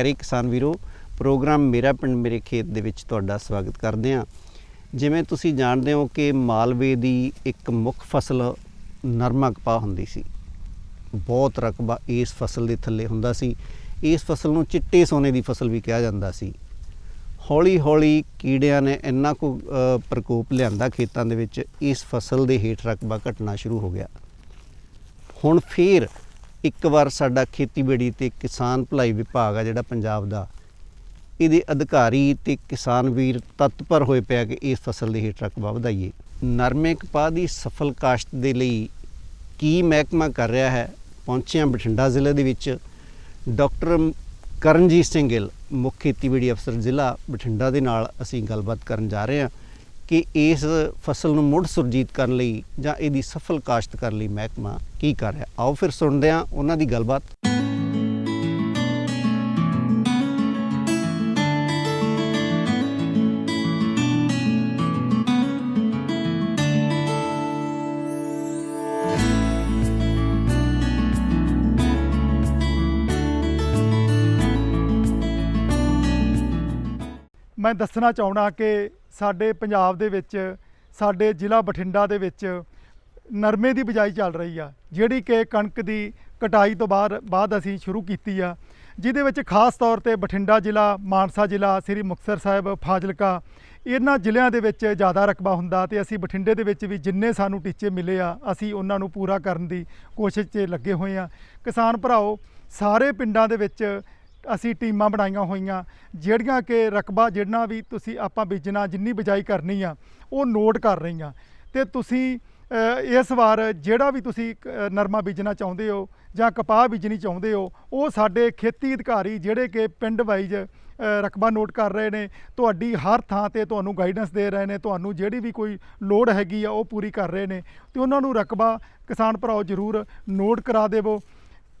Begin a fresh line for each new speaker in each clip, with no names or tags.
ਪਿਆਰੇ ਕਿਸਾਨ ਵੀਰੋ, ਪ੍ਰੋਗਰਾਮ ਮੇਰਾ ਪਿੰਡ ਮੇਰੇ ਖੇਤ ਦੇ ਵਿੱਚ ਤੁਹਾਡਾ ਸਵਾਗਤ ਕਰਦੇ ਹਾਂ। ਜਿਵੇਂ ਤੁਸੀਂ ਜਾਣਦੇ ਹੋ ਕਿ ਮਾਲਵੇ ਦੀ ਇੱਕ ਮੁੱਖ ਫਸਲ ਨਰਮਾ ਕਪਾਹ ਹੁੰਦੀ ਸੀ। ਬਹੁਤ ਰਕਬਾ ਇਸ ਫਸਲ ਦੇ ਥੱਲੇ ਹੁੰਦਾ ਸੀ। ਇਸ ਫਸਲ ਨੂੰ ਚਿੱਟੇ ਸੋਨੇ ਦੀ ਫਸਲ ਵੀ ਕਿਹਾ ਜਾਂਦਾ ਸੀ। ਹੌਲੀ ਹੌਲੀ ਕੀੜਿਆਂ ਨੇ ਇੰਨਾ ਕੁ ਪ੍ਰਕੋਪ ਲਿਆਂਦਾ ਖੇਤਾਂ ਦੇ ਵਿੱਚ, ਇਸ ਫਸਲ ਦੇ ਹੇਠ ਰਕਬਾ ਘਟਣਾ ਸ਼ੁਰੂ ਹੋ ਗਿਆ। ਹੁਣ ਫੇਰ ਇੱਕ ਵਾਰ ਸਾਡਾ ਖੇਤੀਬਾੜੀ ਤੇ ਕਿਸਾਨ ਭਲਾਈ ਵਿਭਾਗ ਆ ਜਿਹੜਾ ਪੰਜਾਬ ਦਾ, ਇਹਦੇ ਅਧਿਕਾਰੀ ਤੇ ਕਿਸਾਨ ਵੀਰ ਤਤਪਰ ਹੋਏ ਪਿਆ ਕਿ ਇਸ ਫਸਲ ਦੇ ਹੇਠ ਰਕਬਾ ਵਧਾਈਏ। ਨਰਮੇ ਕਪਾਹ ਦੀ ਸਫਲ ਕਾਸ਼ਤ ਦੇ ਲਈ ਕੀ ਮਹਿਕਮਾ ਕਰ ਰਿਹਾ ਹੈ? ਪਹੁੰਚੇ ਹਾਂ ਬਠਿੰਡਾ ਜ਼ਿਲ੍ਹੇ ਦੇ ਵਿੱਚ। ਡਾਕਟਰ ਕਰਨਜੀਤ ਸਿੰਘ ਗਿੱਲ, ਮੁੱਖ ਖੇਤੀਬਾੜੀ ਅਫਸਰ ਜ਼ਿਲ੍ਹਾ ਬਠਿੰਡਾ ਦੇ ਨਾਲ ਅਸੀਂ ਗੱਲਬਾਤ ਕਰਨ ਜਾ ਰਹੇ ਹਾਂ। ਕਿ ਇਸ ਫਸਲ ਨੂੰ ਮੁੜ ਸੁਰਜੀਤ ਕਰਨ ਲਈ ਜਾਂ ਇਹਦੀ ਸਫਲ ਕਾਸ਼ਤ ਕਰਨ ਲਈ ਮਹਿਕਮਾ ਕੀ ਕਰ ਰਿਹਾ? ਆਓ ਫਿਰ ਸੁਣਦੇ ਹਾਂ ਉਹਨਾਂ ਦੀ ਗੱਲਬਾਤ।
ਮੈਂ ਦੱਸਣਾ ਚਾਹਣਾ ਕਿ ਸਾਡੇ ਪੰਜਾਬ ਦੇ ਵਿੱਚ, ਸਾਡੇ ਜ਼ਿਲ੍ਹਾ ਬਠਿੰਡਾ ਦੇ ਵਿੱਚ ਨਰਮੇ ਦੀ ਬਿਜਾਈ ਚੱਲ ਰਹੀ ਆ, ਜਿਹੜੀ ਕਿ ਕਣਕ ਦੀ ਕਟਾਈ ਤੋਂ ਬਾਅਦ ਬਾਅਦ ਅਸੀਂ ਸ਼ੁਰੂ ਕੀਤੀ ਆ, ਜਿਹਦੇ ਵਿੱਚ ਖਾਸ ਤੌਰ ਤੇ ਬਠਿੰਡਾ ਜ਼ਿਲ੍ਹਾ, ਮਾਨਸਾ ਜ਼ਿਲ੍ਹਾ, ਸ੍ਰੀ ਮੁਕਤਸਰ ਸਾਹਿਬ, ਫਾਜ਼ਿਲਕਾ, ਇਹਨਾਂ ਜ਼ਿਲ੍ਹਿਆਂ ਦੇ ਵਿੱਚ ਜ਼ਿਆਦਾ ਰਕਬਾ ਹੁੰਦਾ ਤੇ ਅਸੀਂ ਬਠਿੰਡੇ ਦੇ ਵਿੱਚ ਵੀ ਜਿੰਨੇ ਸਾਨੂੰ ਟੀਚੇ ਮਿਲੇ ਆ, ਅਸੀਂ ਉਹਨਾਂ ਨੂੰ ਪੂਰਾ ਕਰਨ ਦੀ ਕੋਸ਼ਿਸ਼ 'ਚ ਲੱਗੇ ਹੋਏ ਆ। ਕਿਸਾਨ ਭਰਾਓ, ਸਾਰੇ ਪਿੰਡਾਂ ਦੇ ਵਿੱਚ ਅਸੀਂ ਟੀਮਾਂ ਬਣਾਈਆਂ ਹੋਈਆਂ, ਜਿਹੜੀਆਂ ਕਿ ਰਕਬਾ ਜਿਹੜਾ ਵੀ ਤੁਸੀਂ ਆਪਾਂ ਬੀਜਣਾ, ਜਿੰਨੀ ਬਿਜਾਈ ਕਰਨੀ ਆ, ਉਹ ਨੋਟ ਕਰ ਰਹੀਆਂ। ਤੇ ਤੁਸੀਂ ਇਸ ਵਾਰ ਜਿਹੜਾ ਵੀ ਤੁਸੀਂ ਨਰਮਾ ਬੀਜਣਾ ਚਾਹੁੰਦੇ ਹੋ ਜਾਂ ਕਪਾਹ ਬੀਜਣੀ ਚਾਹੁੰਦੇ ਹੋ, ਉਹ ਸਾਡੇ ਖੇਤੀ ਅਧਿਕਾਰੀ ਜਿਹੜੇ ਕਿ ਪਿੰਡ ਵਾਈਜ਼ ਰਕਬਾ ਨੋਟ ਕਰ ਰਹੇ ਨੇ, ਤੁਹਾਡੀ ਹਰ ਥਾਂ ਤੇ ਤੁਹਾਨੂੰ ਗਾਈਡੈਂਸ ਦੇ ਰਹੇ ਨੇ, ਤੁਹਾਨੂੰ ਜਿਹੜੀ ਵੀ ਕੋਈ ਲੋੜ ਹੈਗੀ ਆ, ਉਹ ਪੂਰੀ ਕਰ ਰਹੇ ਨੇ। ਤੇ ਉਹਨਾਂ ਨੂੰ ਰਕਬਾ ਕਿਸਾਨ ਭਰਾਓ ਜ਼ਰੂਰ ਨੋਟ ਕਰਾ ਦੇਵੋ।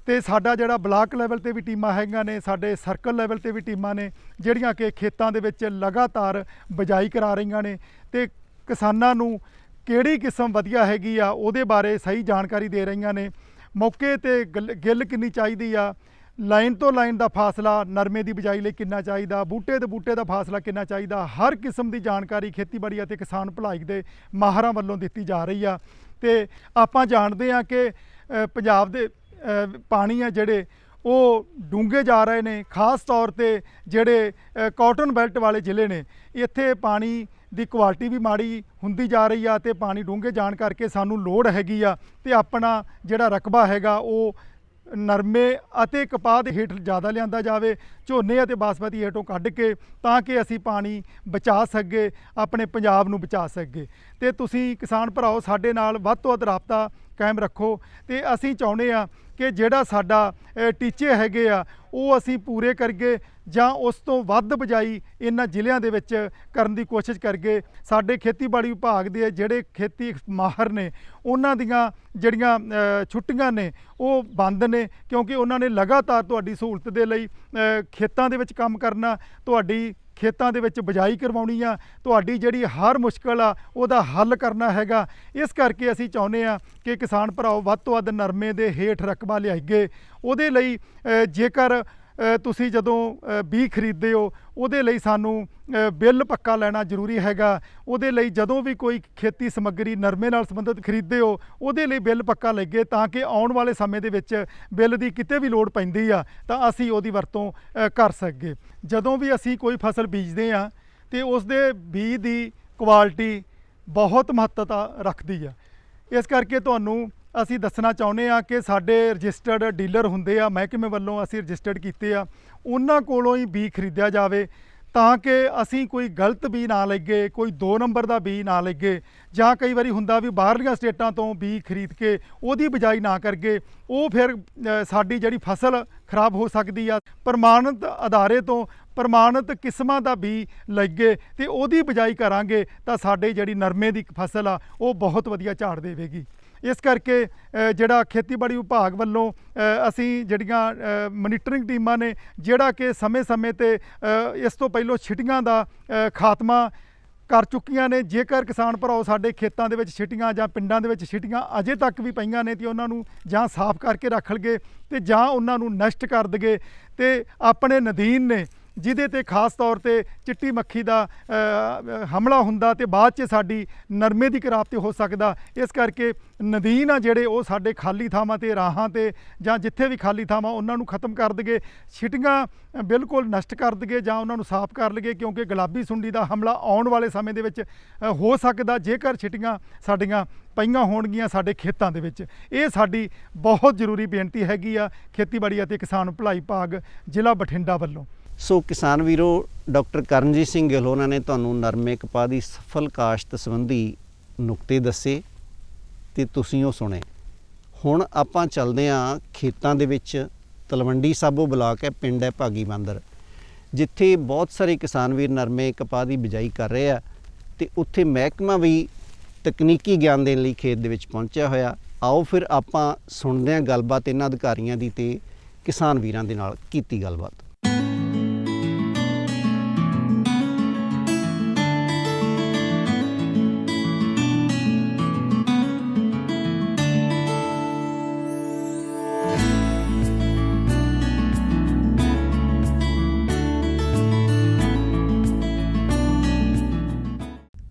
ਤੇ ਸਾਡਾ ਜਿਹੜਾ ਬਲਾਕ ਲੈਵਲ ਤੇ ਵੀ ਟੀਮਾਂ ਹੈਗੀਆਂ ਨੇ, ਸਾਡੇ ਸਰਕਲ ਲੈਵਲ ਤੇ ਵੀ ਟੀਮਾਂ ਨੇ, ਜਿਹੜੀਆਂ ਕਿ ਖੇਤਾਂ ਦੇ ਵਿੱਚ ਲਗਾਤਾਰ ਬਜਾਈ ਕਰਾ ਰਹੀਆਂ ਨੇ ਤੇ ਕਿਸਾਨਾਂ ਨੂੰ ਕਿਹੜੀ ਕਿਸਮ ਵਧੀਆ ਹੈਗੀ ਆ, ਉਹਦੇ ਬਾਰੇ ਸਹੀ ਜਾਣਕਾਰੀ ਦੇ ਰਹੀਆਂ ਨੇ। ਮੌਕੇ ਤੇ ਗਿੱਲ- ਕਿੰਨੀ ਚਾਹੀਦੀ ਆ, ਲਾਈਨ ਤੋਂ ਲਾਈਨ ਦਾ ਫਾਸਲਾ, ਨਰਮੇ ਦੀ ਬਿਜਾਈ ਲਈ ਕਿੰਨਾ ਚਾਹੀਦਾ, ਬੂਟੇ ਤੇ ਬੂਟੇ ਦਾ ਫਾਸਲਾ ਕਿੰਨਾ ਚਾਹੀਦਾ, ਹਰ ਕਿਸਮ ਦੀ ਜਾਣਕਾਰੀ ਖੇਤੀਬਾੜੀ ਅਤੇ ਕਿਸਾਨ ਭਲਾਈ ਦੇ ਮਾਹਰਾਂ ਵੱਲੋਂ ਦਿੱਤੀ ਜਾ ਰਹੀ ਆ। ਤੇ ਆਪਾਂ ਜਾਣਦੇ ਆ ਕਿ ਪੰਜਾਬ ਦੇ ਪਾਣੀ ਆ ਜਿਹੜੇ ਉਹ ਡੂੰਘੇ ਜਾ ਰਹੇ ਨੇ ਖਾਸ ਤੌਰ ਤੇ ਜਿਹੜੇ ਅ, ਕਾਟਨ ਬੈਲਟ ਵਾਲੇ ਜ਼ਿਲ੍ਹੇ ਨੇ। ਇੱਥੇ ਪਾਣੀ ਦੀ ਕੁਆਲਿਟੀ ਵੀ ਮਾੜੀ ਹੁੰਦੀ ਜਾ ਰਹੀ ਆ ਤੇ ਪਾਣੀ ਡੂੰਘੇ ਜਾਣ ਕਰਕੇ ਸਾਨੂੰ ਲੋੜ ਹੈਗੀ ਆ ਤੇ ਆਪਣਾ ਜਿਹੜਾ ਰਕਬਾ ਹੈਗਾ ਉਹ ਨਰਮੇ ਅਤੇ ਕਪਾਹ ਦੇ ਹੇਠ ਜ਼ਿਆਦਾ ਲਿਆਂਦਾ ਜਾਵੇ ਝੋਨੇ ਅਤੇ ਬਾਸਮਤੀ ਹੇਠੋਂ ਕੱਢ ਕੇ ਤਾਂ ਕਿ ਅਸੀਂ ਪਾਣੀ ਬਚਾ ਸਕੀਏ ਆਪਣੇ ਪੰਜਾਬ ਨੂੰ ਬਚਾ ਸਕੀਏ ਤੇ ਤੁਸੀਂ ਕਿਸਾਨ ਭਰਾਓ ਸਾਡੇ ਨਾਲ ਵੱਧ ਤੋਂ ਵੱਧ ਰਾਬਤਾ ਕਾਇਮ ਰੱਖੋ ਤੇ ਅਸੀਂ ਚਾਹੁੰਦੇ ਆ ਕਿ ਜਿਹੜਾ ਸਾਡਾ ਟੀਚੇ ਹੈਗੇ ਆ, ਉਹ ਅਸੀਂ ਪੂਰੇ ਕਰਗੇ ਜਾਂ ਉਸ ਤੋਂ ਵੱਧ ਬਜਾਈ ਇਹਨਾਂ ਜ਼ਿਲ੍ਹਿਆਂ ਦੇ ਵਿੱਚ ਕਰਨ ਦੀ ਕੋਸ਼ਿਸ਼ ਕਰਗੇ। ਸਾਡੇ ਖੇਤੀਬਾੜੀ ਵਿਭਾਗ ਦੇ ਜਿਹੜੇ ਖੇਤੀ ਮਾਹਰ ਨੇ, ਉਹਨਾਂ ਦੀਆਂ ਜਿਹੜੀਆਂ ਛੁੱਟੀਆਂ ਨੇ, ਉਹ ਬੰਦ ਨੇ ਕਿਉਂਕਿ ਉਹਨਾਂ ਨੇ ਲਗਾਤਾਰ ਤੁਹਾਡੀ ਸਹੂਲਤ ਦੇ ਲਈ ਖੇਤਾਂ ਦੇ ਵਿੱਚ ਕੰਮ ਕਰਨਾ, ਤੁਹਾਡੀ ਖੇਤਾਂ ਦੇ ਵਿੱਚ ਬਜਾਈ ਕਰਵਾਉਣੀ ਆ, ਤੁਹਾਡੀ ਜਿਹੜੀ ਹਰ ਮੁਸ਼ਕਲ ਆ, ਉਹਦਾ ਹੱਲ ਕਰਨਾ ਹੈਗਾ। ਇਸ ਕਰਕੇ ਅਸੀਂ ਚਾਹੁੰਦੇ ਆ ਕਿ ਕਿਸਾਨ ਭਰਾਓ, ਵੱਧ ਤੋਂ ਵੱਧ ਨਰਮੇ ਦੇ ਹੇਠ ਰਕਬਾ ਲਿਆਈਏ। ਉਹਦੇ ਲਈ ਜੇਕਰ ਤੁਸੀਂ ਜਦੋਂ ਬੀ ਖਰੀਦਦੇ ਹੋ, ਉਹਦੇ ਲਈ ਸਾਨੂੰ ਬਿੱਲ ਪੱਕਾ ਲੈਣਾ ਜ਼ਰੂਰੀ ਹੈਗਾ। ਉਹਦੇ ਲਈ ਜਦੋਂ ਵੀ ਕੋਈ ਖੇਤੀ ਸਮੱਗਰੀ ਨਰਮੇ ਨਾਲ ਸੰਬੰਧਿਤ ਖਰੀਦਦੇ ਹੋ, ਉਹਦੇ ਲਈ ਬਿੱਲ ਪੱਕਾ ਲੱਗੇ ਤਾਂ ਕਿ ਆਉਣ ਵਾਲੇ ਸਮੇਂ ਦੇ ਵਿੱਚ ਬਿੱਲ ਦੀ ਕਿਤੇ ਵੀ ਲੋੜ ਪੈਂਦੀ ਆ, ਤਾਂ ਅਸੀਂ ਉਹਦੀ ਵਰਤੋਂ ਕਰ ਸਕੀਏ। ਜਦੋਂ ਵੀ ਅਸੀਂ ਕੋਈ ਫਸਲ ਬੀਜਦੇ ਆ ਤੇ ਉਸ ਦੇ ਬੀਜ ਦੀ ਕੁਆਲਿਟੀ ਬਹੁਤ ਮਹੱਤਤਾ ਰੱਖਦੀ ਆ। ਇਸ ਕਰਕੇ ਤੁਹਾਨੂੰ ਅਸੀਂ ਦੱਸਣਾ ਚਾਹੁੰਦੇ ਆ ਕਿ ਸਾਡੇ ਰਜਿਸਟਰਡ ਡੀਲਰ ਹੁੰਦੇ ਆ, ਮਹਿਕਮੇ ਵੱਲੋਂ ਅਸੀਂ ਰਜਿਸਟਰਡ ਕੀਤੇ ਆ। ਉਹਨਾਂ ਕੋਲੋਂ ਹੀ ਬੀ ਖਰੀਦਿਆ ਜਾਵੇ ਤਾਂ ਕਿ ਅਸੀਂ ਕੋਈ ਗਲਤ ਬੀ ਨਾ ਲੱਗੇ, ਕੋਈ 2 ਨੰਬਰ ਦਾ ਬੀ ਨਾ ਲੱਗੇ ਜਾਂ ਕਈ ਵਾਰੀ ਹੁੰਦਾ ਵੀ ਬਾਹਰਲੀਆਂ ਸਟੇਟਾਂ ਤੋਂ ਬੀ ਖਰੀਦ ਕੇ ਉਹਦੀ ਬਿਜਾਈ ਨਾ ਕਰਕੇ ਉਹ ਫਿਰ ਸਾਡੀ ਜਿਹੜੀ ਫਸਲ ਖਰਾਬ ਹੋ ਸਕਦੀ ਆ। ਪ੍ਰਮਾਣਿਤ ਅਦਾਰੇ ਤੋਂ ਪ੍ਰਮਾਣਿਤ ਕਿਸਮਾਂ ਦਾ ਬੀਜ ਲੱਗੇ ਤੇ ਉਹਦੀ ਬਿਜਾਈ ਕਰਾਂਗੇ ਤਾਂ ਸਾਡੇ ਜਿਹੜੀ ਨਰਮੇ ਦੀ ਫਸਲ ਆ, ਉਹ ਬਹੁਤ ਵਧੀਆ ਝਾੜ ਦੇਵੇਗੀ। ਇਸ ਕਰਕੇ ਜਿਹੜਾ ਖੇਤੀਬਾੜੀ ਵਿਭਾਗ ਵੱਲੋਂ ਅਸੀਂ ਜਿਹੜੀਆਂ ਮੋਨੀਟਰਿੰਗ ਟੀਮਾਂ ਨੇ, ਜਿਹੜਾ ਕਿ ਸਮੇਂ-ਸਮੇਂ ਤੇ ਇਸ ਤੋਂ ਪਹਿਲਾਂ ਛਿਟੀਆਂ ਦਾ ਖਾਤਮਾ ਕਰ ਚੁੱਕੀਆਂ ਨੇ, ਜੇਕਰ ਕਿਸਾਨ ਭਰਾਓ ਸਾਡੇ ਖੇਤਾਂ ਦੇ ਵਿੱਚ ਛਿਟੀਆਂ ਜਾਂ ਪਿੰਡਾਂ ਦੇ ਵਿੱਚ ਛਿਟੀਆਂ ਅਜੇ ਤੱਕ ਵੀ ਪਈਆਂ ਨੇ ਤੇ ਉਹਨਾਂ ਨੂੰ ਜਾਂ ਸਾਫ਼ ਕਰਕੇ ਰੱਖ ਲਗੇ ਤੇ ਜਾਂ ਉਹਨਾਂ ਨੂੰ ਨਸ਼ਟ ਕਰ ਦਗੇ ਤੇ ਆਪਣੇ ਨਦੀਨ ਨੇ ਜਿਹਦੇ ਤੇ ਖਾਸ ਤੌਰ ਤੇ ਚਿੱਟੀ ਮੱਖੀ ਦਾ ਹਮਲਾ ਹੁੰਦਾ ਤੇ ਬਾਅਦ 'ਚ ਸਾਡੀ ਨਰਮੇ ਦੀ ਖਰਾਬਤੀ ਹੋ ਸਕਦਾ। ਇਸ ਕਰਕੇ ਨਦੀਨ ਆ ਜਿਹੜੇ ਉਹ ਸਾਡੇ ਖਾਲੀ ਥਾਵਾਂ ਤੇ, ਰਾਹਾਂ ਤੇ ਜਾਂ ਜਿੱਥੇ ਵੀ ਖਾਲੀ ਥਾਵਾਂ ਉਹਨਾਂ ਨੂੰ ਖਤਮ ਕਰ ਦਗੇ। ਛਿਟੀਆਂ ਬਿਲਕੁਲ ਨਸ਼ਟ ਕਰ ਦਗੇ ਜਾਂ ਉਹਨਾਂ ਨੂੰ ਸਾਫ਼ ਕਰ ਲਗੇ ਕਿਉਂਕਿ ਗੁਲਾਬੀ ਸੁੰਡੀ ਦਾ ਹਮਲਾ ਆਉਣ ਵਾਲੇ ਸਮੇਂ ਦੇ ਵਿੱਚ ਹੋ ਸਕਦਾ ਜੇਕਰ ਛਿਟੀਆਂ ਸਾਡੀਆਂ ਪਈਆਂ ਹੋਣਗੀਆਂ ਸਾਡੇ ਖੇਤਾਂ ਦੇ ਵਿੱਚ। ਇਹ ਸਾਡੀ ਬਹੁਤ ਜ਼ਰੂਰੀ ਬੇਨਤੀ ਹੈਗੀ ਆ ਖੇਤੀਬਾੜੀ ਅਤੇ ਕਿਸਾਨ ਭਲਾਈ ਭਾਗ ਜ਼ਿਲ੍ਹਾ ਬਠਿੰਡਾ ਵੱਲੋਂ।
ਸੋ ਕਿਸਾਨ ਵੀਰੋ, ਡਾਕਟਰ ਕਰਨਜੀਤ ਸਿੰਘ ਗਿੱਲ, ਉਹਨਾਂ ਨੇ ਤੁਹਾਨੂੰ ਨਰਮੇ ਕਪਾਹ ਦੀ ਸਫਲ ਕਾਸ਼ਤ ਸੰਬੰਧੀ ਨੁਕਤੇ ਦੱਸੇ ਤੇ ਤੁਸੀਂ ਉਹ ਸੁਣੇ। ਹੁਣ ਆਪਾਂ ਚੱਲਦੇ ਹਾਂ ਖੇਤਾਂ ਦੇ ਵਿੱਚ। ਤਲਵੰਡੀ ਸਾਬੋ ਬਲਾਕ ਹੈ, ਪਿੰਡ ਹੈ ਭਾਗੀ ਬੰਦਰ। ਜਿੱਥੇ ਬਹੁਤ ਸਾਰੇ ਕਿਸਾਨ ਵੀਰ ਨਰਮੇ ਕਪਾਹ ਦੀ ਬਿਜਾਈ ਕਰ ਰਹੇ ਆ ਤੇ ਉੱਥੇ ਮਹਿਕਮਾ ਵੀ ਤਕਨੀਕੀ ਗਿਆਨ ਦੇਣ ਲਈ ਖੇਤ ਦੇ ਵਿੱਚ ਪਹੁੰਚਿਆ ਹੋਇਆ। ਆਓ ਫਿਰ ਆਪਾਂ ਸੁਣਦੇ ਹਾਂ ਗੱਲਬਾਤ ਇਹਨਾਂ ਅਧਿਕਾਰੀਆਂ ਦੀ ਤੇ ਕਿਸਾਨ ਵੀਰਾਂ ਦੇ ਨਾਲ ਕੀਤੀ ਗੱਲਬਾਤ।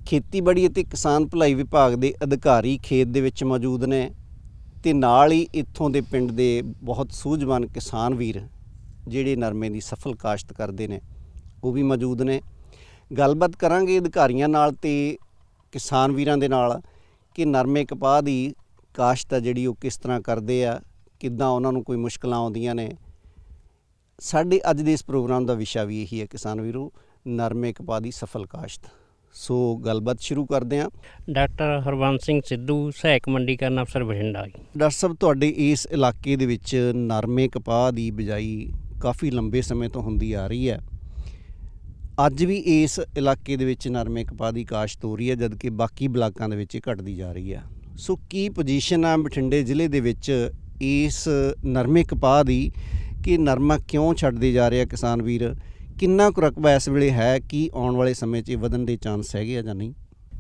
ਖੇਤੀਬਾੜੀ ਅਤੇ ਕਿਸਾਨ ਭਲਾਈ ਵਿਭਾਗ ਦੇ ਅਧਿਕਾਰੀ ਖੇਤ ਦੇ ਵਿੱਚ ਮੌਜੂਦ ਨੇ ਤੇ ਨਾਲ ਹੀ ਇੱਥੋਂ ਦੇ ਪਿੰਡ ਦੇ ਬਹੁਤ ਸੂਝਵਾਨ ਕਿਸਾਨ ਵੀਰ ਜਿਹੜੇ ਨਰਮੇ ਦੀ ਸਫਲ ਕਾਸ਼ਤ ਕਰਦੇ ਨੇ, ਉਹ ਵੀ ਮੌਜੂਦ ਨੇ। ਗੱਲਬਾਤ ਕਰਾਂਗੇ ਅਧਿਕਾਰੀਆਂ ਨਾਲ ਤੇ ਕਿਸਾਨ ਵੀਰਾਂ ਦੇ ਨਾਲ ਕਿ ਨਰਮੇ ਕਪਾਹ ਦੀ ਕਾਸ਼ਤ ਆ ਜਿਹੜੀ ਉਹ ਕਿਸ ਤਰ੍ਹਾਂ ਕਰਦੇ ਆ, ਕਿੱਦਾਂ ਉਹਨਾਂ ਨੂੰ ਕੋਈ ਮੁਸ਼ਕਲਾਂ ਆਉਂਦੀਆਂ ਨੇ। ਸਾਡੇ ਅੱਜ ਦੇ ਇਸ ਪ੍ਰੋਗਰਾਮ ਦਾ ਵਿਸ਼ਾ ਵੀ ਇਹੀ ਹੈ ਕਿਸਾਨ ਵੀਰੋ, ਨਰਮੇ ਕਪਾਹ ਦੀ ਸਫਲ ਕਾਸ਼ਤ। ਸੋ ਗੱਲਬਾਤ ਸ਼ੁਰੂ ਕਰਦੇ ਹਾਂ।
ਡਾਕਟਰ ਹਰਵੰਸ ਸਿੰਘ ਸਿੱਧੂ ਸਹਾਇਕ ਮੰਡੀਕਰਨ ਅਫਸਰ ਬਠਿੰਡਾ ਜੀ।
ਡਾਕਟਰ ਸਾਹਿਬ ਤੁਹਾਡੇ ਇਸ ਇਲਾਕੇ ਦੇ ਵਿੱਚ ਨਰਮੇ ਕਪਾਹ ਦੀ ਬਿਜਾਈ ਕਾਫੀ ਲੰਬੇ ਸਮੇਂ ਤੋਂ ਹੁੰਦੀ ਆ ਰਹੀ ਹੈ। ਅੱਜ ਵੀ ਇਸ ਇਲਾਕੇ ਦੇ ਵਿੱਚ ਨਰਮੇ ਕਪਾਹ ਦੀ ਕਾਸ਼ਤ ਹੋ ਰਹੀ ਹੈ ਜਦਕਿ ਬਾਕੀ ਬਲਾਕਾਂ ਦੇ ਵਿੱਚ ਇਹ ਘਟਦੀ ਜਾ ਰਹੀ ਹੈ। ਸੋ ਕੀ ਪੋਜੀਸ਼ਨ ਆ ਬਠਿੰਡੇ ਜ਼ਿਲ੍ਹੇ ਦੇ ਵਿੱਚ ਇਸ ਨਰਮੇ ਕਪਾਹ ਦੀ ਕਿ ਨਰਮਾ ਕਿਉਂ ਛੱਡਦੇ ਜਾ ਰਹੇ ਆ ਕਿਸਾਨ ਵੀਰ? ਕਿੰਨਾ ਕੁ ਰਕਬਾ ਇਸ ਵੇਲੇ ਹੈ? ਕੀ ਆਉਣ ਵਾਲੇ ਸਮੇਂ 'ਚ ਵਧਣ ਦੇ ਚਾਂਸ ਹੈਗੇ ਆ ਜਾਂ ਨਹੀਂ?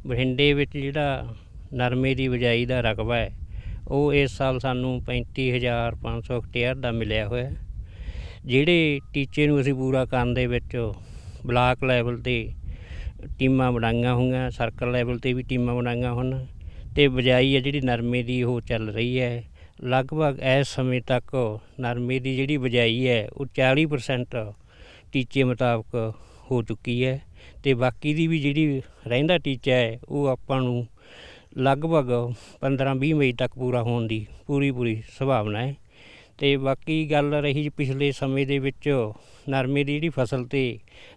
ਬਠਿੰਡੇ ਵਿੱਚ ਜਿਹੜਾ ਨਰਮੇ ਦੀ ਬਿਜਾਈ ਦਾ ਰਕਬਾ ਹੈ, ਉਹ ਇਸ ਸਾਲ ਸਾਨੂੰ 35500 ਹੈਕਟੇਅਰ ਦਾ ਮਿਲਿਆ ਹੋਇਆ ਜਿਹੜੇ ਟੀਚੇ ਨੂੰ ਅਸੀਂ ਪੂਰਾ ਕਰਨ ਦੇ ਵਿੱਚ ਬਲਾਕ ਲੈਵਲ ਤੇ ਟੀਮਾਂ ਬਣਾਈਆਂ ਹੋਈਆਂ, ਸਰਕਲ ਲੈਵਲ ਤੇ ਵੀ ਟੀਮਾਂ ਬਣਾਈਆਂ ਹਨ ਤੇ ਬਿਜਾਈ ਹੈ ਜਿਹੜੀ ਨਰਮੇ ਦੀ ਉਹ ਚੱਲ ਰਹੀ ਹੈ। ਲਗਭਗ ਇਸ ਸਮੇਂ ਤੱਕ ਨਰਮੇ ਦੀ ਜਿਹੜੀ ਬਿਜਾਈ ਹੈ, ਉਹ 40% ਟੀਚੇ ਮੁਤਾਬਕ ਹੋ ਚੁੱਕੀ ਹੈ ਅਤੇ ਬਾਕੀ ਦੀ ਵੀ ਜਿਹੜੀ ਰਹਿੰਦਾ ਟੀਚਾ ਹੈ, ਉਹ ਆਪਾਂ ਨੂੰ ਲਗਭਗ 15-20 ਮਈ ਤੱਕ ਪੂਰਾ ਹੋਣ ਦੀ ਪੂਰੀ ਪੂਰੀ ਸੰਭਾਵਨਾ ਹੈ। ਤੇ ਬਾਕੀ ਗੱਲ ਰਹੀ ਜੀ ਪਿਛਲੇ ਸਮੇਂ ਦੇ ਵਿੱਚ ਨਰਮੇ ਦੀ ਜਿਹੜੀ ਫਸਲ ਤੇ